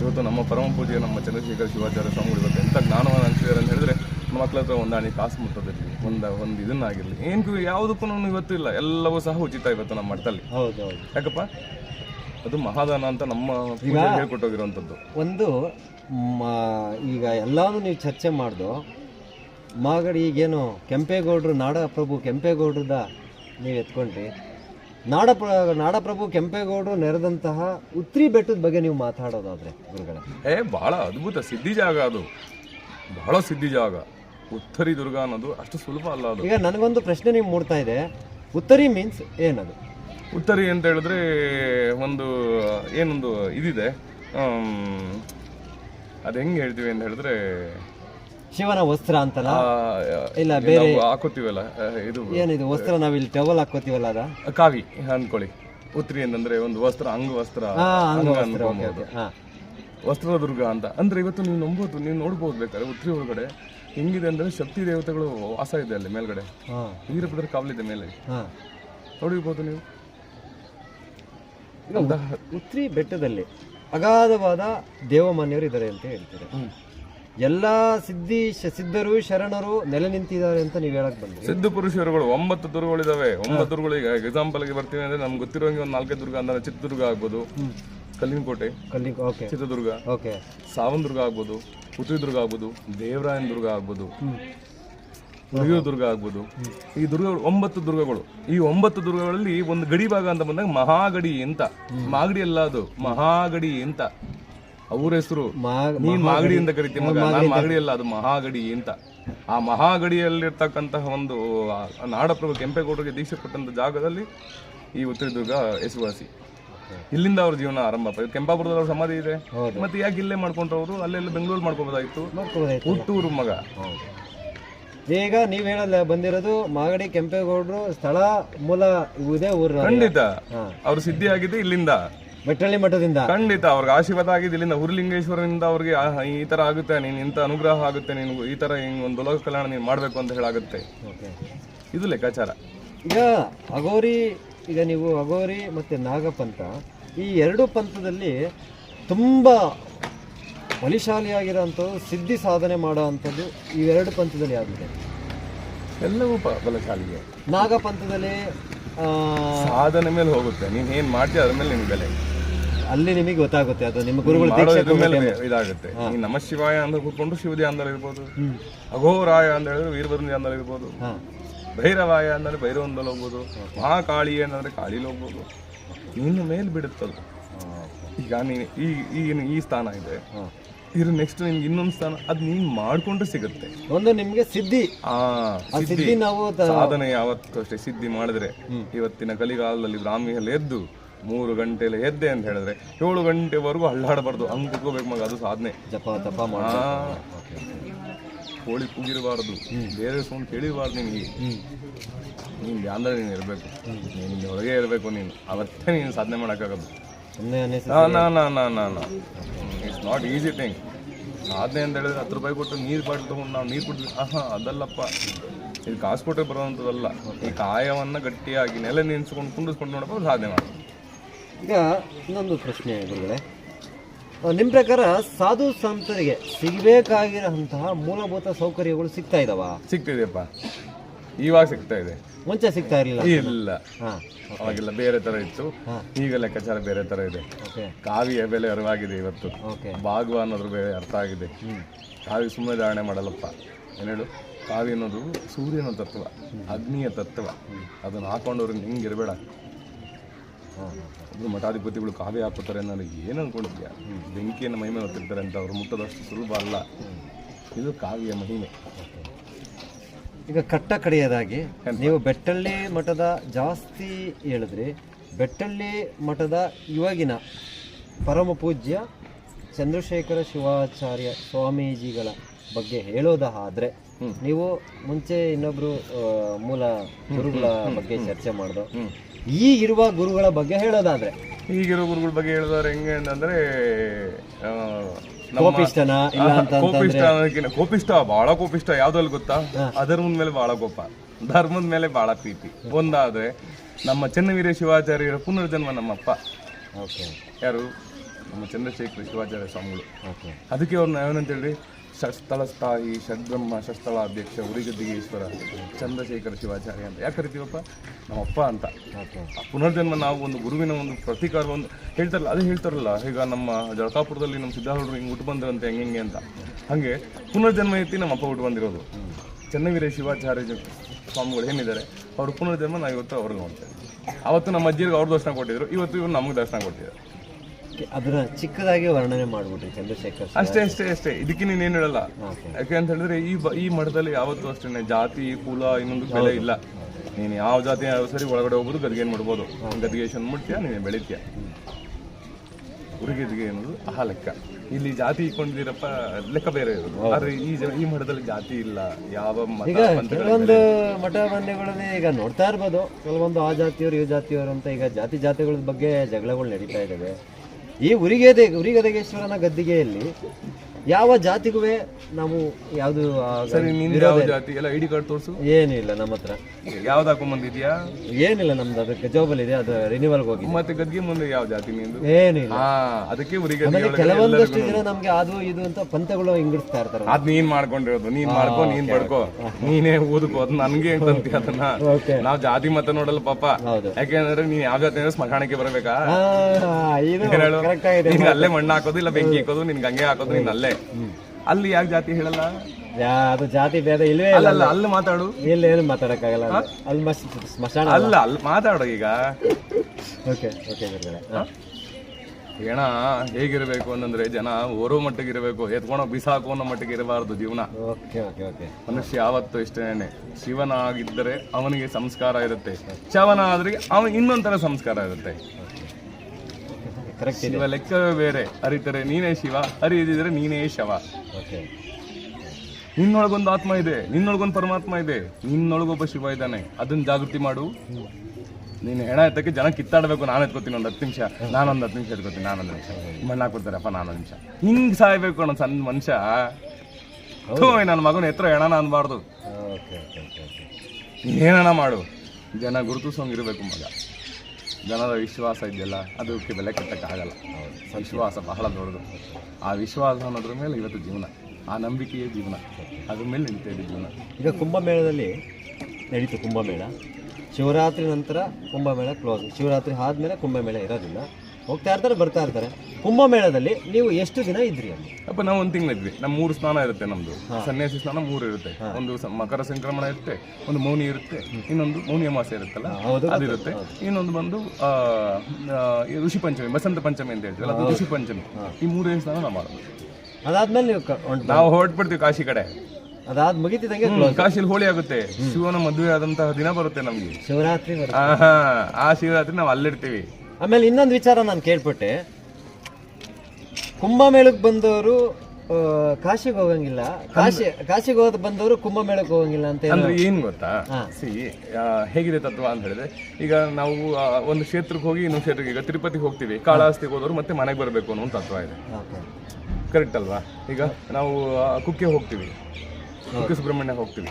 S1: ಇವತ್ತು ನಮ್ಮ ಪರಮ ಪೂಜೆ ನಮ್ಮ ಚಂದ್ರಶೇಖರ ಶಿವಾಚಾರ್ಯ ಸ್ವಾಮಿಗಳು ಇವತ್ತು ಎಂಥ ಜ್ಞಾನವನ್ನು ಹಂಚಿದ್ದಾರೆ ಅಂತ ಹೇಳಿದ್ರೆ ಮಕ್ಳ ಹತ್ರ ಒಂದಾಣಿ ಕಾಸು ಮುಟ್ಟೋದಿರಲಿ ಒಂದು ಒಂದು ಇದನ್ನಾಗಿರ್ಲಿ. ಏನು ಯಾವುದಕ್ಕೂ ಇವತ್ತು ಇಲ್ಲ ಎಲ್ಲವೂ ಸಹ ಉಚಿತ ಇವತ್ತು ನಮ್ಮ ಮಠದಲ್ಲಿ.
S2: ಹೌದು ಹೌದು.
S1: ಯಾಕಪ್ಪ? ಅದು ಮಹಾದಾನ ಅಂತ ನಮ್ಮ ಪೂಜೆ ಹೇಳ್ಕೊಟ್ಟೋಗಿರುವಂಥದ್ದು.
S2: ಒಂದು ಮ- ಈಗ ಎಲ್ಲಾನು ನೀವು ಚರ್ಚೆ ಮಾಡ್ದು ಮಾಗಡಿ ಈಗೇನು ಕೆಂಪೇಗೌಡರು ನಾಡಪ್ರಭು ಕೆಂಪೇಗೌಡ್ರದ ನೀವು ಎತ್ಕೊಂಡ್ರಿ. ನಾಡಪ್ರ ನಾಡಪ್ರಭು ಕೆಂಪೇಗೌಡರು ನೆರೆದಂತಹ ಉತ್ರಿ ಬೆಟ್ಟದ ಬಗ್ಗೆ ನೀವು ಮಾತಾಡೋದಾದ್ರೆ ಗುರುಗಳೇ.
S1: ಏ ಬಹಳ ಅದ್ಭುತ ಸಿದ್ಧಿ ಜಾಗ ಅದು. ಬಹಳ ಸಿದ್ಧಿ ಜಾಗ. ಉತ್ತರಿ ದುರ್ಗ ಅನ್ನೋದು ಅಷ್ಟು ಸುಲಭ ಅಲ್ಲ ಅದು.
S2: ಈಗ ನನಗೊಂದು ಪ್ರಶ್ನೆ ನೀವು ಮೂಡ್ತಾ ಇದೆ. ಉತ್ತರಿ ಮೀನ್ಸ್ ಏನದು?
S1: ಉತ್ತರಿ ಅಂತ ಹೇಳಿದ್ರೆ ಒಂದು ಏನೊಂದು ಇದಿದೆ. ಅದು ಹೆಂಗೆ ಹೇಳ್ತೀವಿ ಅಂತ ಹೇಳಿದ್ರೆ
S2: ಶಿವನ ವಸ್ತ್ರ ಅಂತಲ್ಲ? ಇಲ್ಲ,
S1: ಬೇರೆ ಹಾಕೋತೀವಲ್ಲ ಇದು.
S2: ಏನಿದು ವಸ್ತ್ರ ನಾವಿಲ್ಲಿ ಟವಲ್ ಹಾಕೋತೀವಲ್ಲ ಅದ?
S1: ಕಾವಿ ಅನ್ಕೊಳ್ಳಿ. ಉತ್ತರಿ ಅಂತಂದ್ರೆ ಒಂದು ವಸ್ತ್ರ ಅಂಗ ವಸ್ತ್ರ ವಸ್ತ್ರದುರ್ಗ ಅಂತ. ಅಂದ್ರೆ ಇವತ್ತು ನೀವು ನಂಬೋದು ನೀವು ನೋಡ್ಬೋದು ಬೇಕಾದ್ರೆ ಉತ್ರಿ ಒಳಗಡೆ. ಹೆಂಗಿದೆ ಅಂದ್ರೆ ಶಕ್ತಿ ದೇವತೆಗಳು ವಾಸ ಇದೆ ಅಲ್ಲಿ ಮೇಲ್ಗಡೆ. ವೀರಭದ್ರ ಕಾವಲಿದೆ ಮೇಲೆ. ನೋಡಿರ್ಬೋದು ನೀವು?
S2: ಉತ್ರಿ ಬೆಟ್ಟದಲ್ಲಿ ಅಗಾಧವಾದ ದೇವಮಾನ್ಯರು ಇದ್ದಾರೆ ಅಂತ ಹೇಳ್ತಾರೆ. ಎಲ್ಲ ಸಿದ್ಧಿ ಸಿದ್ಧರು ಶರಣರು ನೆಲೆ ನಿಂತಿದ್ದಾರೆ ಅಂತ ನೀವು ಹೇಳಕ್ ಬಂದ್ರಿ.
S1: ಸಿದ್ಧ ಪುರುಷರುಗಳು ಒಂಬತ್ತು ದುರ್ಗಗಳಿದಾವೆ. ಒಂಬತ್ತು ದುರ್ಗಗಳು ಈಗ ಎಕ್ಸಾಂಪಲ್ಗೆ ಬರ್ತೀವಿ ಅಂದ್ರೆ ನಮ್ಗೆ ಗೊತ್ತಿರೋಂಗೆ ಒಂದು ನಾಲ್ಕೈದು ದುರ್ಗ ಅಂದ್ರೆ ಚಿತ್ರದುರ್ಗ ಆಗ್ಬೋದು. ಕಲ್ಲಿನಕೋಟೆ.
S2: ಕಲ್ಲಿ ಓಕೆ.
S1: ಚಿತ್ರದುರ್ಗ.
S2: ಓಕೆ.
S1: ಸಾವನದುರ್ಗ ಆಗ್ಬೋದು ಪುತ್ರಿದುರ್ಗ ಆಗ್ಬೋದು ದೇವರಾಯನ ದುರ್ಗ ಆಗ್ಬೋದು ಹುಲಿಯೂರು ದುರ್ಗ ಆಗ್ಬೋದು. ಈ ದುರ್ಗ ಒಂಬತ್ತು ದುರ್ಗಗಳು. ಈ ಒಂಬತ್ತು ದುರ್ಗಗಳಲ್ಲಿ ಒಂದು ಗಡಿ ಭಾಗ ಅಂತ ಬಂದಾಗ ಮಹಾಗಡಿ ಅಂತ. ಮಾಗಡಿ ಅಲ್ಲ ಅದು. ಮಹಾಗಡಿ ಅಂತ. ಅವ್ರ ಹೆಸರು. ನೀನ್ ಮಾಗಡಿ ಅಂತ ಕರಿತೀವಿ ಮಗ. ನಾನ್ ಮಾಗಡಿ ಅಲ್ಲ ಅದು ಮಹಾಗಡಿ ಅಂತ. ಆ ಮಹಾಗಡಿಯಲ್ಲಿರ್ತಕ್ಕಂತಹ ಒಂದು ನಾಡಪ್ರಭು ಕೆಂಪೇಗೌಡರಿಗೆ ದೀಕ್ಷೆ ಕೊಟ್ಟಂತ ಜಾಗದಲ್ಲಿ ಈ ಉತ್ತರ ದುರ್ಗ ಹೆಸರುವಾಸಿ. ಇಲ್ಲಿಂದ ಅವ್ರ ಜೀವನ ಆರಂಭ. ಕೆಂಪಾಪುರದಲ್ಲಿ ಅವ್ರ ಸಮಾಧಿ ಇದೆ. ಮತ್ತೆ ಯಾಕೆ ಇಲ್ಲೇ ಮಾಡ್ಕೊಂಡ್ರು ಅವರು? ಅಲ್ಲೆಲ್ಲ ಬೆಂಗಳೂರು
S2: ಮಾಡ್ಕೋಬೋದಾಗಿತ್ತು
S1: ಹುಟ್ಟೂರು ಮಗ.
S2: ಈಗ ನೀವ್ ಹೇಳಲ್ಲ ಬಂದಿರೋದು ಮಾಗಡಿ ಕೆಂಪೇಗೌಡರು ಸ್ಥಳ ಮೂಲ ಇದೇ ಊರು
S1: ಖಂಡಿತ. ಅವ್ರು ಸಿದ್ಧಿ ಆಗಿದ್ದು ಇಲ್ಲಿಂದ.
S2: ಬೆಟ್ಟಳ್ಳಿ ಮಠದಿಂದ.
S1: ಖಂಡಿತ ಅವ್ರಿಗೆ ಆಶೀರ್ವಾದ ಆಗಿದ್ದು ಇಲ್ಲಿಂದ. ಹುರ್ಲಿಂಗೇಶ್ವರನಿಂದ ಅವ್ರಿಗೆ ಈ ತರ ಆಗುತ್ತೆ ನೀನ್ ಇಂಥ ಅನುಗ್ರಹ ಆಗುತ್ತೆ ನೀನು ಈ ತರ ಹಿಂಗ್ ಒಂದು ಲೋಕ ಕಲ್ಯಾಣ ನೀನ್ ಮಾಡ್ಬೇಕು ಅಂತ ಹೇಳಾಗುತ್ತೆ.
S2: ಓಕೆ.
S1: ಇದು ಲೆಕ್ಕಾಚಾರ.
S2: ಈಗ ಅಗೋರಿ ಈಗ ನೀವು ಅಗೋರಿ ಮತ್ತೆ ನಾಗಪಂಥ ಈ ಎರಡು ಪಂಥದಲ್ಲಿ ತುಂಬ ಬಲಿಶಾಲಿಯಾಗಿರೋಂಥದ್ದು ಸಿದ್ಧಿ ಸಾಧನೆ ಮಾಡೋ ಅಂಥದ್ದು ಇವೆರಡು ಪಂಥದಲ್ಲಿ ಯಾವುದಿದೆ?
S1: ಎಲ್ಲವೂ ಬಲಶಾಲಿಗೆ.
S2: ನಾಗಪಂಥದಲ್ಲಿ ಆ,
S1: ಸಾಧನೆ ಮೇಲೆ ಹೋಗುತ್ತೆ. ನೀನು ಏನು ಮಾಡ್ತೀಯ ಅದ್ರ ಮೇಲೆ ನಿಮ್ಗೆ ಬೆಲೆ.
S2: ಅಲ್ಲಿ ನಿಮಗೆ ಗೊತ್ತಾಗುತ್ತೆ ಅದು ನಿಮ್ಮ ಗುರುಗಳು
S1: ಇದಾಗುತ್ತೆ. ನಮ ಶಿವಾಯ ಅಂತ ಕೂತ್ಕೊಂಡು ಶಿವದೇ ಅಂದ್ರೆ ಇರ್ಬೋದು ಅಘೋರಾಯ ಅಂತ ಹೇಳಿದ್ರೆ ವೀರಭದ್ರಿ ಅಂದ್ರೆ ಇರ್ಬೋದು ಭೈರವಾಯ ಅಂದ್ರೆ ಭೈರವಂದಲ್ಲಿ ಹೋಗ್ಬೋದು. ಮಹಾಕಾಳಿ ಅಂತಂದ್ರೆ ಕಾಳಿಲಿ ಹೋಗ್ಬೋದು. ನಿನ್ನ ಮೇಲೆ ಬಿಡುತ್ತದು. ಈಗ ನೀನು ಈ ಈ ಸ್ಥಾನ ಇದೆ.
S2: ಹಾ.
S1: ಇದ್ರ ನೆಕ್ಸ್ಟ್ ನಿಮ್ಗೆ ಇನ್ನೊಂದು ಸ್ಥಾನ. ಅದು ನೀನ್ ಮಾಡ್ಕೊಂಡ್ರೆ ಸಿಗುತ್ತೆ.
S2: ಒಂದು ನಿಮಗೆ ಸಿದ್ಧಿ.
S1: ಆ
S2: ಸಿದ್ಧಿ. ನಾವು
S1: ಸಾಧನೆ ಯಾವತ್ತೂ ಅಷ್ಟೇ ಸಿದ್ಧಿ ಮಾಡಿದ್ರೆ ಇವತ್ತಿನ ಕಲಿಗಾಲದಲ್ಲಿ ಬ್ರಾಹ್ಮಿಯಲ್ಲಿ ಎದ್ದು ಮೂರು ಗಂಟೆಲಿ ಎದ್ದೆ ಅಂತ ಹೇಳಿದ್ರೆ ಏಳು ಗಂಟೆವರೆಗೂ ಅಳ್ಳಾಡಬಾರ್ದು. ಹಂಗ್ ಕುತ್ಕೋಬೇಕು ಮಗ ಅದು ಸಾಧನೆ.
S2: ಜಪ ತಪ
S1: ಕೋಳಿ ಕೂಗಿರಬಾರ್ದು. ಬೇರೆ ಸೌಂಡ್ ಕೇಳಿರಬಾರ್ದು ನಿನಗೆ. ನೀನು ಧ್ಯಾನದಲ್ಲಿ ನೀನು ಇರಬೇಕು. ನೀನು ಒಳಗೆ ಇರಬೇಕು ನೀನು. ಅವತ್ತೇ ನೀನು ಸಾಧನೆ ಮಾಡೋಕ್ಕಾಗೋದು.
S2: ಅನ್ನಿಸ
S1: ನಾ ನಾ ನಾ ನಾ ನಾ. ಇಟ್ಸ್ ನಾಟ್ ಈಸಿ ಥಿಂಗ್ ಸಾಧನೆ ಅಂತ ಹೇಳಿದ್ರೆ ಹತ್ತು ರೂಪಾಯಿ ಕೊಟ್ಟು ನೀರು ಬಾಟಲ್ ತೊಗೊಂಡು ನಾವು ನೀರು ಕುಡಿದ್ವಿ. ಆಹಾ ಅದಲ್ಲಪ್ಪ. ಇದು ಕಾಸು ಕೊಟ್ಟರೆ ಬರುವಂಥದ್ದಲ್ಲ ಈ ಕಾಯವನ್ನು ಗಟ್ಟಿಯಾಗಿ ನೆಲೆ ನೆನೆಸ್ಕೊಂಡು ಕುಂಡಿಸ್ಕೊಂಡು ನೋಡಬಹುದು ಸಾಧ್ಯ ಮಾಡಿ.
S2: ಈಗ ಇನ್ನೊಂದು ಪ್ರಶ್ನೆ ಗುರುಗಳೇ ನಿಮ್ಮ ಪ್ರಕಾರ ಸಾಧು ಸಂತರಿಗೆ ಸಿಗಬೇಕಾಗಿರೋಂತಹ ಮೂಲಭೂತ ಸೌಕರ್ಯಗಳು ಸಿಗ್ತಾ ಇದಾವ?
S1: ಸಿಗ್ತಿದೆಯಪ್ಪ. ಇವಾಗ ಸಿಗ್ತಾ ಇದೆ.
S2: ಮುಂಚೆ ಸಿಗ್ತಾ ಇರಲಿಲ್ಲ.
S1: ಇಲ್ಲ. ಅವಾಗೆಲ್ಲ ಬೇರೆ ತರ ಇತ್ತು. ಈಗ ಲೆಕ್ಕಾಚಾರ ಬೇರೆ ತರ ಇದೆ. ಕಾವಿಯ ಬೆಲೆ ಅರಿವಾಗಿದೆ ಇವತ್ತು. ಭಾಗವ ಅನ್ನೋದ್ರ ಬೆಲೆ ಅರ್ಥ ಆಗಿದೆ. ಕಾವಿ ಸುಮ್ಮನೆ ಧಾರಣೆ ಮಾಡಲ್ಲಪ್ಪ. ಏನು ಹೇಳು? ಕಾವಿ ಅನ್ನೋದು ಸೂರ್ಯನ ತತ್ವ ಅಗ್ನಿಯ ತತ್ವ. ಅದನ್ನ ಹಾಕೊಂಡವ್ರು ಹಿಂಗಿರಬೇಡ
S2: ಇರಬೇಡ.
S1: ಅದು ಮಠಾಧಿಪತಿಗಳು ಕಾವಿ ಹಾಕೋತಾರೆ ನನಗೆ ಏನು ಅನ್ಕೊಂಡಿದ್ಯ? ಬೆಂಕಿಯನ್ನು ಮಹಿಮೆ ಹೊತ್ತಿರ್ತಾರೆ ಅಂತ ಅವ್ರು ಮುಟ್ಟದಷ್ಟು ಸುಲಭ ಅಲ್ಲ. ಇದು ಕಾವಿಯ ಮಹಿಮೆ.
S2: ಈಗ ಕಟ್ಟ ಕಡೆಯದಾಗಿ ನೀವು ಬೆಟ್ಟಳ್ಳಿ ಮಠದ ಜಾಸ್ತಿ ಹೇಳಿದ್ರಿ ಬೆಟ್ಟಳ್ಳಿ ಮಠದ ಇವಾಗಿನ ಪರಮ ಪೂಜ್ಯ ಚಂದ್ರಶೇಖರ ಶಿವಾಚಾರ್ಯ ಸ್ವಾಮೀಜಿಗಳ ಬಗ್ಗೆ ಹೇಳೋದಾದ್ರೆ ನೀವು ಮುಂಚೆ ಇನ್ನೊಬ್ರು ಮೂಲ ಗುರುಗಳ ಬಗ್ಗೆ ಚರ್ಚೆ ಮಾಡಿದ್ರು ಈಗಿರುವ ಗುರುಗಳ ಬಗ್ಗೆ ಹೇಳೋದಾದ್ರೆ.
S1: ಈಗಿರುವ ಗುರುಗಳ ಬಗ್ಗೆ ಹೇಳೋದಾದ್ರೆ ಹೆಂಗೆ ಅಂತಂದ್ರೆ
S2: ಕೋಪಿಷ್ಟನ ಇಲ್ಲ ಅಂತ
S1: ಕೋಪಿಷ್ಟ ಅನ್ನೋದಕ್ಕಿಂತ ಕೋಪಿಷ್ಟ ಬಹಳ ಕೋಪಿಷ್ಟ ಯಾವ್ದ್ರಲ್ಲಿ ಗೊತ್ತಾ? ಅಧರ್ಮದ ಮೇಲೆ ಬಹಳ ಕೋಪ. ಧರ್ಮದ ಮೇಲೆ ಬಹಳ ಪ್ರೀತಿ. ಒಂದಾದ್ರೆ ನಮ್ಮ ಚನ್ನವೀರ ಶಿವಾಚಾರ್ಯರ ಪುನರ್ಜನ್ಮ ನಮ್ಮಪ್ಪ.
S2: ಓಕೆ
S1: ಯಾರು? ನಮ್ಮ ಚಂದ್ರಶೇಖರ ಶಿವಾಚಾರ್ಯ ಸ್ವಾಮಿಗಳು. ಅದಕ್ಕೆ ಅವ್ರನ್ನ ಏನಂತೇಳಿ ಷಟ್ಸ್ಥಳ ಸ್ಥಾಯಿ ಷಡ್ಬ್ರಹ್ಮ ಷಟ್ಸ್ಥಳ ಅಧ್ಯಕ್ಷ ಉರಿಗದ್ದಿಗೇಶ್ವರ ಚಂದ್ರಶೇಖರ ಶಿವಾಚಾರ್ಯ ಅಂತ. ಯಾಕೆ ಕರಿತೀವಪ್ಪ? ನಮ್ಮಪ್ಪ ಅಂತ. ಪುನರ್ಜನ್ಮ ನಾವು ಒಂದು ಗುರುವಿನ ಒಂದು ಪ್ರತೀಕಾರ ಒಂದು ಹೇಳ್ತಾರಲ್ಲ ಅದೇ ಹೇಳ್ತಾರಲ್ಲ ಈಗ ನಮ್ಮ ಜಳಕಾಪುರದಲ್ಲಿ ನಮ್ಮ ಸಿದ್ಧಾರೂಢರು ಹಿಂಗೆ ಹುಟ್ಟು ಬಂದ್ರಂತೆ ಹೆಂಗೆ ಹೆಂಗೆ ಅಂತ. ಹಾಗೆ ಪುನರ್ಜನ್ಮ ಎತ್ತಿ ನಮ್ಮ ಅಪ್ಪ ಹುಟ್ಟು ಬಂದಿರೋದು. ಚನ್ನವೀರ ಶಿವಾಚಾರ್ಯ ಸ್ವಾಮಿಗಳು ಏನಿದ್ದಾರೆ ಅವ್ರ ಪುನರ್ಜನ್ಮ ನಾವು ಇವತ್ತು ಅವ್ರಿಗೆ ನೋಡ್ತೇವೆ ಅವತ್ತು ನಮ್ಮ ಅಜ್ಜಿಗೆ ಅವ್ರ ದರ್ಶನ ಕೊಟ್ಟಿದ್ರು ಇವತ್ತು ಇವರು ನಮಗೆ ದರ್ಶನ ಕೊಟ್ಟಿದ್ದಾರೆ.
S2: ಅದನ್ನ ಚಿಕ್ಕದಾಗಿ ವರ್ಣನೆ ಮಾಡ್ಬಿಟ್ರಿ ಚಂದ್ರಶೇಖರ್
S1: ಅಷ್ಟೇ ಅಷ್ಟೇ ಅಷ್ಟೇ. ಇದಕ್ಕೆ ನೀನೇನು ಹೇಳಲ್ಲ? ಯಾಕೆ ಅಂತ ಹೇಳಿದ್ರೆ ಈ ಬ ಈ ಮಠದಲ್ಲಿ ಯಾವತ್ತೂ ಅಷ್ಟೇ ಜಾತಿ ಕುಲ ಇನ್ನೊಂದು ಬೆಲೆ ಇಲ್ಲ. ನೀನು ಯಾವ ಜಾತಿ ಯಾವ ಸರಿ ಒಳಗಡೆ ಹೋಗ್ಬೋದು ಗದ್ಗೆ ಏನು ಮಾಡ್ಬೋದು? ಗದ್ಗೆ ಮುಟ್ತೀಯ ನೀನು ಬೆಳಿತೀಯ? ಹುಡುಗಿದ್ಗೆ ಅನ್ನೋದು ಆ ಲೆಕ್ಕ. ಇಲ್ಲಿ ಜಾತಿ ಇಟ್ಕೊಂಡಿದ್ದೀರಪ್ಪ ಲೆಕ್ಕ ಬೇರೆ ಇರೋದು. ಆದ್ರೆ ಈ ಜನ- ಈ ಮಠದಲ್ಲಿ ಜಾತಿ ಇಲ್ಲ. ಯಾವ ಮತ ಪಂಥಗಳ
S2: ಕೆಲವೊಂದು ಮಠ ಮಂದಿಗಳನ್ನ ಈಗ ನೋಡ್ತಾ ಇರ್ಬೋದು. ಕೆಲವೊಂದು ಆ ಜಾತಿಯವರು ಈ ಜಾತಿಯವರು ಅಂತ ಈಗ ಜಾತಿ ಜಾತಿಗಳ ಬಗ್ಗೆ ಜಗಳಗಳು ನಡೀತಾ ಇದ್ದಾವೆ ಈ ಉರಿಗೆದೆ ಉರಿಗದಗೇಶ್ವರನ ಗದ್ದಿಗೆಯಲ್ಲಿ ಯಾವ ಜಾತಿಗೂ ನಾವು ಯಾವ್ದು
S1: ಸರಿ ನಿಂದು ಯಾವ ಜಾತಿ? ಎಲ್ಲ ಐಡಿ ಕಾರ್ಡ್ ತೋರಿಸು.
S2: ಏನಿಲ್ಲ ನಮ್ಮ ಹತ್ರ.
S1: ಯಾವ್ದು ಹಾಕೊಂಬಂದಿದ್ಯಾ
S2: ಏನಿಲ್ಲ ನಮ್ದು ಅದಕ್ಕೆ ಜೋಬಲ್ ಇದೆ ಅದು ರಿನಿವಲ್ ಹೋಗಿ
S1: ಮತ್ತೆ ಗದ್ಗೆ ಮುಂದೆ ಯಾವ ಜಾತಿ ನಿಂದು?
S2: ಏನಿಲ್ಲ
S1: ಹಾ ಅದಕ್ಕೆ ಊರಿಗೆ
S2: ಆಮೇಲೆ ಕೆಲವೊಂದಷ್ಟು ಜನ ನಮ್ಗೆ ಅದು ಇದು ಅಂತ ಪಂಥಗಳು ಹಿಂಗಿಡ್ತಾ ಇರ್ತಾರೆ.
S1: ಅದ್ ನೀನ್ ಮಾಡ್ಕೊಂಡಿರೋದು ನೀನ್ ಮಾಡ್ಕೊ ನೀನ್ ಪಡ್ಕೊ ನೀನೇ ಓದ್ಕೋ ಅದ್ ನನ್ಗೆ ಅಂತಂತಿ ಅದನ್ನ. ನಾವ್ ಜಾತಿ ಮತ ನೋಡಲ್ಲ ಪಾಪ. ಯಾಕೆಂದ್ರೆ ನೀನ್ ಯಾವ ಜಾತಿ ಅಂದ್ರೆ ಸ್ಮಶಾನಕ್ಕೆ ಬರ್ಬೇಕಾ? ಅಲ್ಲೇ ಮಣ್ಣು ಹಾಕೋದು ಇಲ್ಲ ಬೆಂಕಿ ಹಾಕೋದು ನಿನ್ ಗಂಗೆ ಹಾಕೋದು ನೀನ್ ಅಲ್ಲೇ ಅಲ್ಲಿ ಯಾಕೆ ಜಾತಿ ಹೇಳಲ್ಲ?
S2: ಯಾ- ಅದು ಜಾತಿ ಭೇದ ಇಲ್ವೇ ಇಲ್ಲ
S1: ಅಲ್ಲ. ಅಲ್ಲ ಮಾತಾಡು.
S2: ಇಲ್ಲಿ ಏನು ಮಾತಾಡಕ್ಕಾಗಲ್ಲ ಅಲ್ಲಿ. ಮಸ್ ಸ್ಮಶಾನ
S1: ಅಲ್ಲ ಅಲ್ಲಿ ಮಾತಾಡು ಈಗ.
S2: Okay okay.
S1: ಹೆಣ ಹೇಗಿರ್ಬೇಕು ಅಂತಂದ್ರೆ ಜನ ಓರೋ ಮಟ್ಟಿಗೆ ಇರಬೇಕು ಎತ್ಕೊಂಡು ಬಿಸಾಕೋ ಅನ್ನೋ ಮಟ್ಟಿಗೆ ಇರಬಾರ್ದು ಜೀವನ.
S2: Okay okay okay.
S1: ಮನುಷ್ಯ ಯಾವತ್ತು ಇಷ್ಟೇನೆ ಶಿವನಾಗಿದ್ದರೆ ಅವನಿಗೆ ಸಂಸ್ಕಾರ ಇರುತ್ತೆ. ಶವನ ಆದ್ರೆ ಅವನಿಗೆ ಇನ್ನೊಂಥರ ಸಂಸ್ಕಾರ ಇರುತ್ತೆ.
S2: ಕರೆಕ್ಟ್
S1: ಶಿವ ಲೆಕ್ಕವೇ ಬೇರೆ. ಅರಿತರೆ ನೀನೇ ಶಿವ ಇದ್ರೆ ನೀನೇ ಶವ.
S2: ಓಕೆ
S1: ನಿನ್ನೊಳಗೊಂದು ಆತ್ಮ ಇದೆ ನಿನ್ನೊಳಗೊಂದು ಪರಮಾತ್ಮ ಇದೆ ನಿನ್ನೊಳಗೊಬ್ಬ ಶಿವ ಇದ್ದಾನೆ. ಅದನ್ನ ಜಾಗೃತಿ ಮಾಡು. ನೀನು ಹೆಣ ಎತ್ತಕ್ಕೆ ಜನ ಕಿತ್ತಾಡಬೇಕು ನಾನು ಎತ್ಕೋತೀನಿ ಒಂದು ಹತ್ತು ನಿಮಿಷ ನಾನೊಂದು ಹತ್ತು ನಿಮಿಷ ಎತ್ಕೋತೀನಿ ನಾನೊಂದು ನಿಮಿಷ. ಮಣ್ಣು ಹಾಕ್ಬಿಡ್ತಾರಪ್ಪ ನಾನೊಂದು ನಿಮಿಷ. ಹಿಂಗೆ ಸಾಯ್ಬೇಕು ಅನ್ನೋ ಸಣ್ಣ ಮನುಷ್ಯ. ನನ್ನ ಮಗನ ಎತ್ತರ ಹೆಣನ ಅನ್ಬಾರ್ದು.
S2: ಓಕೆ ಓಕೆ ಓಕೆ ಓಕೆ
S1: ಏನನ ಮಾಡು? ಜನ ಗುರುತಿಸೋಂಗಿರ್ಬೇಕು ಮಗ. ಜನರ ವಿಶ್ವಾಸ ಇದೆಯಲ್ಲ, ಅದಕ್ಕೆ ಬೆಲೆ ಕಟ್ಟಕ್ಕಾಗಲ್ಲ. ವಿಶ್ವಾಸ ಬಹಳ ದೊಡ್ಡದು. ಆ ವಿಶ್ವಾಸ ಅನ್ನೋದ್ರ ಮೇಲೆ ಇವತ್ತು ಜೀವನ, ಆ ನಂಬಿಕೆಯೇ ಜೀವನ. ಅದ್ರ ಮೇಲೆ ನಡೀತಾ ಇದೆ ಜೀವನ.
S2: ಈಗ ಕುಂಭಮೇಳದಲ್ಲಿ ನಡೀತು ಕುಂಭಮೇಳ. ಶಿವರಾತ್ರಿ ನಂತರ ಕುಂಭಮೇಳ ಕ್ಲೋಸ್ ಶಿವರಾತ್ರಿ ಆದಮೇಲೆ ಕುಂಭಮೇಳ ಇರೋದಿಲ್ಲ. ಹೋಗ್ತಾ ಇರ್ತಾರೆ ಬರ್ತಾ ಇರ್ತಾರೆ. ಕುಂಭಮೇಳದಲ್ಲಿ ನೀವು ಎಷ್ಟು ದಿನ ಇದ್ರಿ ಅಲ್ಲಿ?
S1: ಅಪ್ಪ ನಾವು ಒಂದು ತಿಂಗಳಿದ್ವಿ ನಮ್ಮ ಮೂರು ಸ್ನಾನ ಇರುತ್ತೆ ನಮ್ದು. ಸನ್ಯಾಸಿ ಸ್ನಾನ ಮೂರು ಇರುತ್ತೆ. ಒಂದು ಸ- ಮಕರ ಸಂಕ್ರಮಣ ಇರುತ್ತೆ ಒಂದು ಮೌನಿ ಇರುತ್ತೆ ಇನ್ನೊಂದು ಮೌನಿ ಅಮಾಸೆ ಇರುತ್ತಲ್ಲ ಅದಿರುತ್ತೆ. ಇನ್ನೊಂದು ಬಂದು ಆ, ಆ, ಈ ಋಷಿ ಪಂಚಮಿ ಬಸಂತ ಪಂಚಮಿ ಅಂತ ಹೇಳ್ತೀವಲ್ಲ ಅದು ಋಷಿ ಪಂಚಮಿ. ಈ ಮೂರೇ ಸ್ನಾನ ನಾವು ಮಾಡೋದು.
S2: ಅದಾದ್ಮೇಲೆ ನೀವು ಕ- ಹೊಂಟ್-
S1: ನಾವು ಹೊರಟ್ಬಿಡ್ತೀವಿ ಕಾಶಿ ಕಡೆ.
S2: ಅದಾದ್ ಮುಗಿತಿದಂಗೆ
S1: ಕಾಶಿಲಿ ಹೋಳಿ ಆಗುತ್ತೆ. ಶಿವನ ಮದುವೆ ಆದಂತಹ ದಿನ ಬರುತ್ತೆ ನಮ್ಗೆ.
S2: ಶಿವರಾತ್ರಿ ಬರುತ್ತೆ.
S1: ಆಹಾ ಆ ಶಿವರಾತ್ರಿ ನಾವು ಅಲ್ಲಿರ್ತೀವಿ.
S2: ಆಮೇಲೆ ಇನ್ನೊಂದು ವಿಚಾರ ನಾನು ಕೇಳ್ಪಟ್ಟೆ. ಕುಂಭಮೇಳಕ್ಕೆ ಬಂದವರು ಕಾಶಿಗೆ ಹೋಗಂಗಿಲ್ಲ. ಕಾಶಿ ಕಾಶಿಗೆ ಹೋದ ಬಂದವರು ಕುಂಭಮೇಳಕ್ಕೆ ಹೋಗಂಗಿಲ್ಲ ಅಂತ ಏನೋ-
S1: ಅಂದ್ರೆ ಏನ್ ಗೊತ್ತಾ? ಸಿ ಹೇಗಿದೆ ತತ್ವ ಅಂತ ಹೇಳಿದ್ರೆ ಈಗ ನಾವು ಒಂದು ಕ್ಷೇತ್ರಕ್ಕೆ ಹೋಗಿ ಇನ್ನೊಂದು ಕ್ಷೇತ್ರಕ್ಕೆ ಈಗ ತಿರುಪತಿಗೆ ಹೋಗ್ತೀವಿ. ಕಾಳಹಸ್ತಿಗೆ ಹೋದವರು ಮತ್ತೆ ಮನೆಗೆ ಬರಬೇಕು ಅನ್ನೋ ಒಂದು ತತ್ವ ಇದೆ. ಕರೆಕ್ಟ್ ಅಲ್ವಾ? ಈಗ ನಾವು ಕುಕ್ಕೆ ಹೋಗ್ತೀವಿ. ಕುಕ್ಕೆ ಸುಬ್ರಹ್ಮಣ್ಯ ಹೋಗ್ತೀವಿ.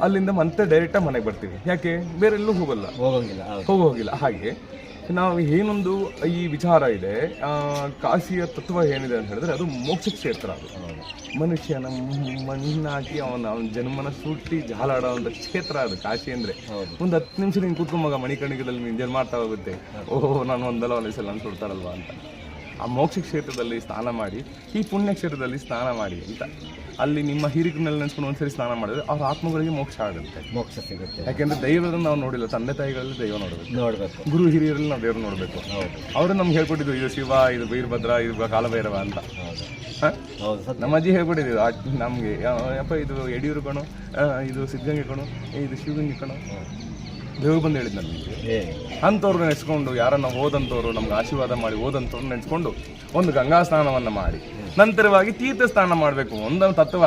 S1: ಅಲ್ಲಿಂದ ಮತ್ತೆ ಡೈರೆಕ್ಟಾಗಿ ಮನೆಗೆ ಬರ್ತೀವಿ. ಯಾಕೆ? ಬೇರೆ ಎಲ್ಲೂ ಹೋಗಲ್ಲ.
S2: ಹೋಗಂಗಿಲ್ಲ
S1: ಹೋಗೋಗಿಲ್ಲ. ಹೋಗಿಲ್ಲ ಹಾಗೆ. ನಾವು ಏನೊಂದು ಈ ವಿಚಾರ ಇದೆ ಕಾಶಿಯ ತತ್ವ ಏನಿದೆ ಅಂತ ಹೇಳಿದ್ರೆ ಅದು ಮೋಕ್ಷ ಕ್ಷೇತ್ರ ಅದು. ಮನುಷ್ಯನ ಮಣ್ಣಾಕಿ ಅವನ ಅವನ ಜನ್ಮನ ಸುಟ್ಟಿ ಜಾಲಾಡುವಂಥ ಕ್ಷೇತ್ರ ಅದು ಕಾಶಿ ಅಂದ್ರೆ. ಒಂದು ಹತ್ತು ನಿಮಿಷ ನೀನು ಕೂತ್ಕೊಂಬಾಗ ಮಣಿಕರ್ಣಿಕದಲ್ಲಿ ನೀನು ಜನ್ಮ ಮಾಡ್ತಾ ಹೋಗುತ್ತೆ. ಓಹೋ ನಾನು ಒಂದಲ್ಲ ಒಂದು ಸಲ ಅಂತ ಸುಡ್ತಾರಲ್ವಾ ಅಂತ. ಆ ಮೋಕ್ಷ ಕ್ಷೇತ್ರದಲ್ಲಿ ಸ್ನಾನ ಮಾಡಿ ಈ ಪುಣ್ಯ ಕ್ಷೇತ್ರದಲ್ಲಿ ಸ್ನಾನ ಮಾಡಿ ಅಂತ. ಅಲ್ಲಿ ನಿಮ್ಮ ಹಿರಿಕಿನಲ್ಲಿ ನೆನೆಸ್ಕೊಂಡು ಒಂದ್ಸರಿ ಸ್ನಾನ ಮಾಡಿದ್ರೆ ಅವ್ರ ಆತ್ಮಗಳಿಗೆ ಮೋಕ್ಷ ಆಗುತ್ತೆ.
S2: ಮೋಕ್ಷ ಸಿಗುತ್ತೆ.
S1: ಯಾಕೆಂದ್ರೆ ದೈವದನ್ನ ನಾವು ನೋಡಿಲ್ಲ ತಂದೆ ತಾಯಿಗಳಲ್ಲಿ ದೈವ ನೋಡಬೇಕು.
S2: ನೋಡಬೇಕು.
S1: ಗುರು ಹಿರಿಯರಲ್ಲಿ ನಾವು ದೇವ್ರು ನೋಡಬೇಕು. ಅವರು ನಮ್ಗೆ ಹೇಳ್ಕೊಟ್ಟಿದ್ದು ಇದು ಶಿವ ಇದು ವೀರಭದ್ರ ಇದು ಕಾಲಭೈರವ ಅಂತ. ನಮ್ಮ ಅಜ್ಜಿ ಹೇಳ್ಬಿಟ್ಟಿದ್ರು ನಮ್ಗೆ ಯಪ್ಪ ಇದು ಯಡಿಯೂರು ಕಣು ಇದು ಸಿದ್ಧಗಂಗೆ ಕಣು ಇದು ಶಿವಗಂಗೆ ಕಣು. ದೇವ್ರು ಬಂದು ಹೇಳಿದ್
S2: ನಮಗೆ?
S1: ಅಂಥವ್ರು ನೆನೆಸ್ಕೊಂಡು ಯಾರನ್ನ ಹೋದಂಥವ್ರು ನಮ್ಗೆ ಆಶೀರ್ವಾದ ಮಾಡಿ ಓದಂತವ್ರು ನೆನೆಸ್ಕೊಂಡು ಒಂದು ಗಂಗಾ ಸ್ನಾನವನ್ನು ಮಾಡಿ. ನಂತರವಾಗಿ ತೀರ್ಥ ಸ್ನಾನ ಮಾಡಬೇಕು. ಒಂದೊಂದು ತತ್ವ.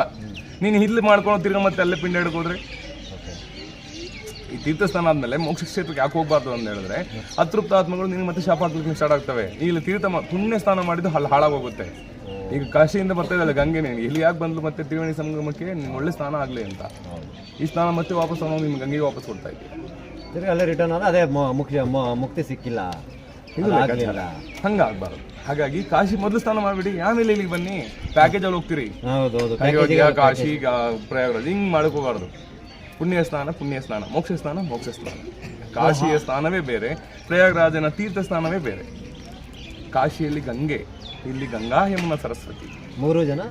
S1: ನೀನು ಇಲ್ಲಿ ಮಾಡ್ಕೊಂಡು ತಿರ್ಗ ಮತ್ತೆ ಅಲ್ಲೇ ಪಿಂಡ ಹಿಡ್ಕೋದ್ರೆ ಈ ತೀರ್ಥಸ್ಥಾನ ಆದ್ಮೇಲೆ ಮೋಕ್ಷ ಕ್ಷೇತ್ರಕ್ಕೆ ಯಾಕೆ ಹೋಗ್ಬಾರ್ದು ಅಂತ ಹೇಳಿದ್ರೆ ಅತೃಪ್ತ ಆತ್ಮಗಳು ನಿನಗೆ ಮತ್ತೆ ಶಾಪ ಹಾಕ್ಲಿಕ್ಕೆ ಸ್ಟಾರ್ಟ್ ಆಗ್ತವೆ. ಇಲ್ಲಿ ತೀರ್ಥ ಪುಣ್ಯ ಸ್ನಾನ ಮಾಡಿದ್ದು ಅಲ್ಲಿ ಹಾಳಾಗೋಗುತ್ತೆ. ಈಗ ಕಾಶಿಯಿಂದ ಬರ್ತಾ ಇದ್ದಲ್ಲ ಗಂಗೆ ನೀನು. ಇಲ್ಲಿ ಯಾಕೆ ಬಂದ್ಲು ಮತ್ತೆ ತ್ರಿವೇಣಿ ಸಂಗಮಕ್ಕೆ? ನಿಮ್ಗೆ ಒಳ್ಳೆ ಸ್ನಾನ ಆಗಲಿ ಅಂತ. ಈ ಸ್ನಾನ ಮತ್ತೆ ವಾಪಸ್ ನಾವು ನಿಮ್ಗೆ ಗಂಗೆಗೆ ವಾಪಸ್ ಕೊಡ್ತಾ ಇದ್ದೀವಿ
S2: ಅಲ್ಲೇ ರಿಟರ್ನ್ ಆದ್ರೆ ಅದೇ ಮುಕ್ತಿ ಸಿಕ್ಕಿಲ್ಲ.
S1: ಹಂಗಾಗ್ಬಾರ್ದು. ಹಾಗಾಗಿ ಕಾಶಿ ಮೊದಲು ಸ್ಥಾನ ಮಾಡ್ಬಿಡಿ ಆಮೇಲೆ ಇಲ್ಲಿಗೆ ಬನ್ನಿ ಪ್ಯಾಕೇಜ್ ಅಲ್ಲಿ ಹೋಗ್ತೀರಿ. ಅಯೋಧ್ಯ ಕಾಶಿ ಪ್ರಯಾಗ್ರಾಜ್ ಪ್ರಯಾಗರಾಜ್ ಹಿಂಗ್ ಮಾಡಕ್ ಹೋಗಬಾರ್ದು. ಪುಣ್ಯ ಸ್ನಾನ ಪುಣ್ಯ ಸ್ನಾನ ಮೋಕ್ಷ ಸ್ನಾನ ಮೋಕ್ಷ ಸ್ನಾನ. ಕಾಶಿಯ ಸ್ನಾನವೇ ಬೇರೆ ಪ್ರಯಾಗರಾಜನ ತೀರ್ಥ ಸ್ನಾನವೇ ಬೇರೆ. ಕಾಶಿಯಲ್ಲಿ ಗಂಗೆ ಇಲ್ಲಿ ಗಂಗಾ ಯಮುನಾ ಸರಸ್ವತಿ.
S2: ಮೂರು ಜನ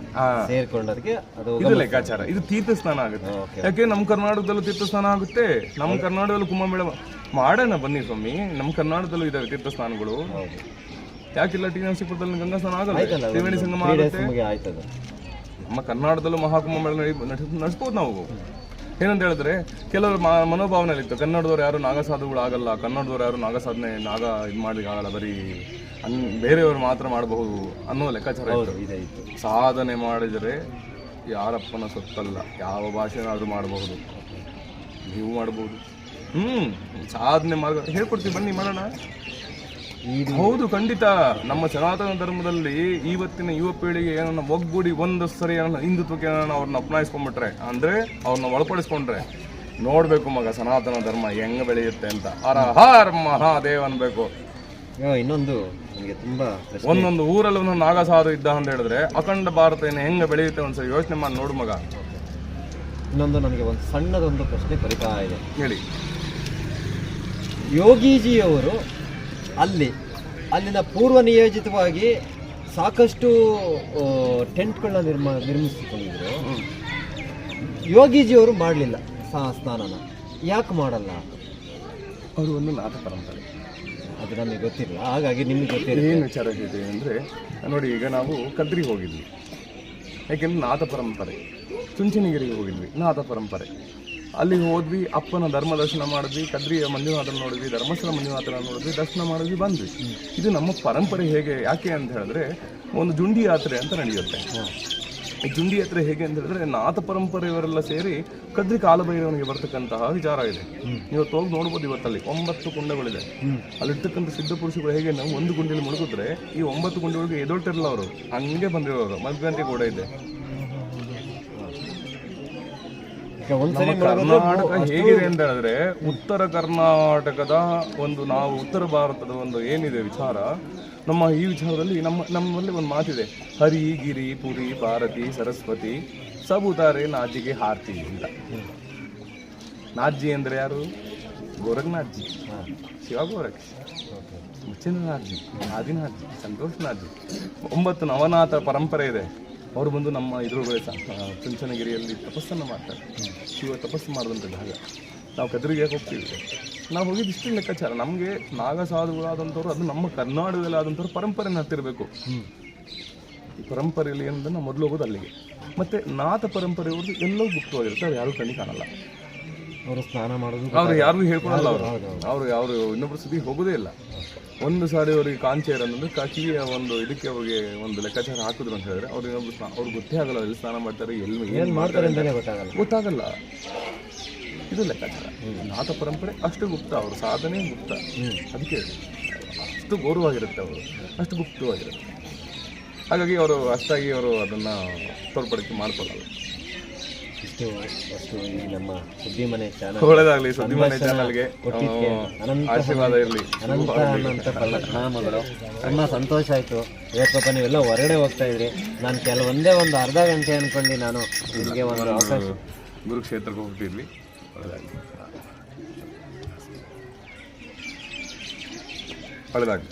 S2: ಸೇರ್ಕೊಂಡದಕ್ಕೆ ಅದು
S1: ಇದು ಲೆಕ್ಕಾಚಾರ. ಇದು ತೀರ್ಥ ಸ್ನಾನ ಆಗುತ್ತೆ ಯಾಕೆ? ನಮ್ಮ ಕರ್ನಾಟಕದಲ್ಲೂ ತೀರ್ಥ ಸ್ನಾನ ಆಗುತ್ತೆ. ನಮ್ಮ ಕರ್ನಾಟಕದಲ್ಲೂ ಕುಂಭಮೇಳ ಮಾಡೋಣ ಬನ್ನಿ ಸ್ವಾಮಿ. ನಮ್ಮ ಕರ್ನಾಟಕದಲ್ಲೂ ಇದಾವೆ ತೀರ್ಥ ಸ್ಥಾನಗಳು
S2: ಹೌದು.
S1: ಯಾಕಿಲ್ಲ? ಟಿ ನರಸೀಪುರದಲ್ಲಿ ಗಂಗಾ ಸ್ನಾನ ಆಗಲ್ಲ ತ್ರಿವೇಣಿ ಸಂಗಮ ಆಗುತ್ತೆ. ನಮ್ಮ ಕರ್ನಾಟಕದಲ್ಲೂ ಮಹಾಕುಂಭಮೇಳ ನಡಿ ನಡೆಸ್ಬೋದು ನಾವು. ಏನಂತ ಹೇಳಿದ್ರೆ ಕೆಲವರು ಮ- ಮನೋಭಾವನೆಯಲ್ಲಿತ್ತು. ಕನ್ನಡದವ್ರು ಯಾರು ನಾಗಸಾಧುಗಳು ಆಗಲ್ಲ ಕನ್ನಡದವ್ರು ಯಾರು ನಾಗಸಾಧನೆ ನಾಗ ಇದು ಮಾಡ್ಲಿಕ್ಕೆ ಆಗಲ್ಲ ಬರೀ ಅನ್ ಬೇರೆಯವರು ಮಾತ್ರ ಮಾಡಬಹುದು ಅನ್ನೋ ಲೆಕ್ಕಾಚಾರ ಇತ್ತು.
S2: ಇದೆ ಇತ್ತು
S1: ಸಾಧನೆ ಮಾಡಿದರೆ ಯಾರಪ್ಪನ ಸೊತ್ತಲ್ಲ. ಯಾವ ಭಾಷೆನಾದರೂ ಮಾಡಬಹುದು. ನೀವು ಮಾಡಬಹುದು. ಹ್ಮ್ ಸಾಧನೆ ಮಾಡ ಹೇಳ್ಕೊಡ್ತೀವಿ ಬನ್ನಿ ಮಾಡೋಣ. ಹೌದು ಖಂಡಿತ. ನಮ್ಮ ಸನಾತನ ಧರ್ಮದಲ್ಲಿ ಇವತ್ತಿನ ಯುವ ಪೀಳಿಗೆ ಏನನ್ನ ಒಗ್ಗೂಡಿ ಒಂದು ಸರಿ ಏನನ್ನ ಹಿಂದುತ್ವಕ್ಕೆ ಏನನ್ನ ಅವ್ರನ್ನ ಅಪ್ನಾಯಿಸ್ಕೊಂಡ್ಬಿಟ್ರೆ ಅಂದ್ರೆ ಅವ್ರನ್ನ ಒಳಪಡಿಸ್ಕೊಂಡ್ರೆ ನೋಡ್ಬೇಕು ಮಗ ಸನಾತನ ಧರ್ಮ ಹೆಂಗ್ ಬೆಳೆಯುತ್ತೆ ಅಂತ. ಹರ ಮಹಾದೇವ್ ಅನ್ಬೇಕು.
S2: ಇನ್ನೊಂದು ನನಗೆ ತುಂಬಾ
S1: ಒಂದೊಂದು ಊರಲ್ಲಿ ಒಂದೊಂದು ನಾಗಸಾಧು ಇದ್ದ ಅಂತ ಹೇಳಿದ್ರೆ ಅಖಂಡ ಭಾರತ ಏನು ಹೆಂಗ ಬೆಳೆಯುತ್ತೆ ಒಂದ್ಸರಿ ಯೋಚನೆ ಮಾಡಿ ನೋಡು ಮಗ.
S2: ಇನ್ನೊಂದು ನನಗೆ ಒಂದು ಸಣ್ಣದೊಂದು ಪ್ರಶ್ನೆ ಬರಿತಾ ಇದೆ.
S1: ಹೇಳಿ.
S2: ಯೋಗೀಜಿಯವರು ಅಲ್ಲಿ ಅಲ್ಲಿನ ಪೂರ್ವ ನಿಯೋಜಿತವಾಗಿ ಸಾಕಷ್ಟು ಟೆಂಟ್ಗಳನ್ನ ನಿರ್ಮ ನಿರ್ಮಿಸಿಕೊಂಡಿದ್ರು. ಯೋಗೀಜಿಯವರು ಮಾಡಲಿಲ್ಲ ಸ್ನಾನನ. ಯಾಕೆ ಮಾಡಲ್ಲ?
S1: ಅವರು ಒಂದು ನಾಥ ಪರಂಪರೆ.
S2: ಅದು ನಮಗೆ ಗೊತ್ತಿಲ್ಲ ಹಾಗಾಗಿ ನಿಮಗೆ ಗೊತ್ತಿಲ್ಲ
S1: ಏನು ವಿಚಾರ ಇದೆ ಅಂದರೆ ನೋಡಿ ಈಗ ನಾವು ಕದ್ರಿ ಹೋಗಿದ್ವಿ. ಯಾಕೆಂದ್ರೆ ನಾಥ ಪರಂಪರೆ. ಚುಂಚನಗಿರಿಗೆ ಹೋಗಿದ್ವಿ ನಾಥ ಪರಂಪರೆ. ಅಲ್ಲಿ ಹೋದ್ವಿ, ಅಪ್ಪನ ಧರ್ಮ ದರ್ಶನ ಮಾಡಿದ್ವಿ, ಕದ್ರಿಯ ಮಂಜುನಾಥನ ನೋಡಿದ್ವಿ, ಧರ್ಮಸ್ಥಳ ಮಂಜುನಾಥನ ನೋಡಿದ್ವಿ, ದರ್ಶನ ಮಾಡಿದ್ವಿ, ಬಂದ್ವಿ. ಇದು ನಮ್ಮ ಪರಂಪರೆ ಹೇಗೆ, ಯಾಕೆ ಅಂತ ಹೇಳಿದ್ರೆ, ಒಂದು ಜುಂಡಿ ಯಾತ್ರೆ ಅಂತ ನಡೆಯುತ್ತೆ. ಈ ಜುಂಡಿ ಯಾತ್ರೆ ಹೇಗೆ ಅಂತ ಹೇಳಿದ್ರೆ, ನಾಥ ಪರಂಪರೆಯವರೆಲ್ಲ ಸೇರಿ ಕದ್ರಿ ಕಾಲಭೈರವನಿಗೆ ಬರ್ತಕ್ಕಂತಹ ವಿಚಾರ ಇದೆ. ಇವತ್ತು ಹೋಗಿ ನೋಡ್ಬೋದು ಇವತ್ತಲ್ಲಿ, ಒಂಬತ್ತು ಕುಂಡಗಳಿದೆ. ಅಲ್ಲಿರ್ತಕ್ಕಂಥ ಸಿದ್ಧ ಪುರುಷಗಳು ಹೇಗೆ ನಾವು ಒಂದು ಗುಂಡಿಯಲ್ಲಿ ಮುಳುಗಿದ್ರೆ, ಈ ಒಂಬತ್ತು ಗುಂಡಿಗಳಿಗೆ ಎದೊಳ್ತಿರಲ್ಲ ಅವರು, ಹಂಗೆ ಬಂದಿರೋರು ಮಧ್ಯಾಂತಿ ಕೂಡ ಇದೆ
S2: ಈಗ ಒಂದ್ಸರಿ
S1: ಕರ್ನಾಟಕ ಹೇಗಿದೆ ಅಂತ ಹೇಳಿದ್ರೆ ಉತ್ತರ ಕರ್ನಾಟಕದ ಒಂದು ನಾವು ಉತ್ತರ ಭಾರತದ ಒಂದು ಏನಿದೆ ವಿಚಾರ ನಮ್ಮ ಈ ವಿಚಾರದಲ್ಲಿ ನಮ್ಮ ನಮ್ಮಲ್ಲಿ ಒಂದು ಮಾತಿದೆ. ಹರಿ ಗಿರಿ ಪುರಿ ಭಾರತಿ ಸರಸ್ವತಿ ಸಬುತಾರೆ ನಾಜಿಗೆ ಹಾರ್ತಿ ಅಂತ. ನಾಜ್ಜಿ ಅಂದ್ರೆ ಯಾರು? ಗೋರಖ್ನಾಥ್ಜಿ ಶಿವ ಗೋರಖ್. ನಾದಿನಾಥ್ಜಿ ಆದಿನಾಥ್ಜಿ ಸಂತೋಷನಾಥ್ಜಿ ಒಂಬತ್ತು ನವನಾಥ ಪರಂಪರೆ ಇದೆ. ಅವರು ಬಂದು ನಮ್ಮ ಇದ್ರ ಚುಂಚನಗಿರಿಯಲ್ಲಿ ತಪಸ್ಸನ್ನು ಮಾಡ್ತಾರೆ. ಶಿವ ತಪಸ್ಸು ಮಾಡಿದಂಥ ಜಾಗ. ನಾವು ಕದ್ರಿಗೆ ಹೋಗ್ತೀವಿ. ನಾವು ಹೋಗಿದ್ದು ಇಷ್ಟು ಲೆಕ್ಕಾಚಾರ. ನಮಗೆ ನಾಗ ಸಾಧುಗಳಾದಂಥವ್ರು ಅದು ನಮ್ಮ ಕರ್ನಾಟಕದಲ್ಲಿ ಆದಂಥವ್ರು ಪರಂಪರೆ ಹತ್ತಿರಬೇಕು. ಈ ಪರಂಪರೆಯಲ್ಲಿ ಏನಂದ್ರೆ ನಾವು ಮೊದಲು ಹೋಗೋದು ಅಲ್ಲಿಗೆ. ಮತ್ತೆ ನಾಥ ಪರಂಪರೆಯವ್ರದ್ದು ಎಲ್ಲೋ ಗುಪ್ತವಾಗಿರುತ್ತೆ. ಅವ್ರು ಯಾರು ಕಣ್ಣಿ ಕಾಣಲ್ಲ.
S2: ಅವರು ಸ್ನಾನ ಮಾಡೋದು
S1: ಅವ್ರು ಯಾರಿಗೂ ಹೇಳ್ಕೊಳಲ್ಲ ಅವರು. ಅವರು ಯಾರು ಇನ್ನೊಬ್ರು ಸುದ್ದಿ ಹೋಗೋದೇ ಇಲ್ಲ. ಒಂದು ಸಾರಿ ಅವರಿಗೆ ಕಾಂಚೆ ಅನ್ನೋದು ಕಾಕಿಯ ಕಿವಿಯ ಒಂದು ಇದಕ್ಕೆ ಅವರಿಗೆ ಒಂದು ಲೆಕ್ಕಾಚಾರ ಹಾಕಿದ್ರು ಅಂತ ಹೇಳಿದ್ರೆ ಅವ್ರು ಇನ್ನೊಬ್ರು ಅವ್ರಿಗೆ ಗೊತ್ತೇ ಆಗಲ್ಲ ಎಲ್ಲಿ ಸ್ನಾನ ಮಾಡ್ತಾರೆ ಎಲ್ಲಿ
S2: ಏನ್ ಮಾಡ್ತಾರೆ ಅಂತಾನೆ ಗೊತ್ತಾಗಲ್ಲ.
S1: ಗೊತ್ತಾಗಲ್ಲ. ಇದು ಲೆಕ್ಕಾಚಾರ. ನಾಥ ಪರಂಪರೆ ಅಷ್ಟು ಗುಪ್ತ ಅವ್ರ ಸಾಧನೆ ಗುಪ್ತ. ಅದಕ್ಕೆ ಅಷ್ಟು ಗೌರವವಾಗಿರುತ್ತೆ ಅವರು ಅಷ್ಟು ಗುಪ್ತವಾಗಿರುತ್ತೆ. ಹಾಗಾಗಿ ಅವರು ಅಷ್ಟಾಗಿ ಅವರು ಅದನ್ನು ತೋರ್ಪಡಿಕೆ ಮಾಡ್ಕೊಳ್ಳಲ್ಲ.
S2: ಇಷ್ಟು ಅಷ್ಟು ಈ ನಮ್ಮ ಸುದ್ದಿ ಮನೆ ಚಾನಲ್
S1: ಒಳ್ಳೇದಾಗ್ಲಿ ಸುದ್ದಿ ಮನೆ ಚಾನಲ್ಗೆ
S2: ಕೊಟ್ಟಿದ್ದಕ್ಕೆ ಅನಂತ
S1: ಆಶೀರ್ವಾದ ಇರಲಿ.
S2: ಅನಂತ ಅನಂತ ಪರಿಣಾಮಗಳು ತುಂಬ ಸಂತೋಷ ಆಯಿತು. ಇವತ್ತಪ್ಪ ನೀವೆಲ್ಲ ಹೊರಗಡೆ ಹೋಗ್ತಾ ಇದ್ರಿ. ನಾನು ಕೆಲವೊಂದೇ ಒಂದು ಅರ್ಧ ಗಂಟೆ ಅನ್ಕೊಂಡು ನಾನು ನಿಮಗೆ ಒಂದು ಅವಕಾಶ
S1: ಗುರುಕ್ಷೇತ್ರಕ್ಕೆ ಹೋಗ್ತಿದ್ವಿ ಒಳ್ಳೆದಾಗ್ಲಿ. ಒಳ್ಳೆದಾಗ್ಲಿ.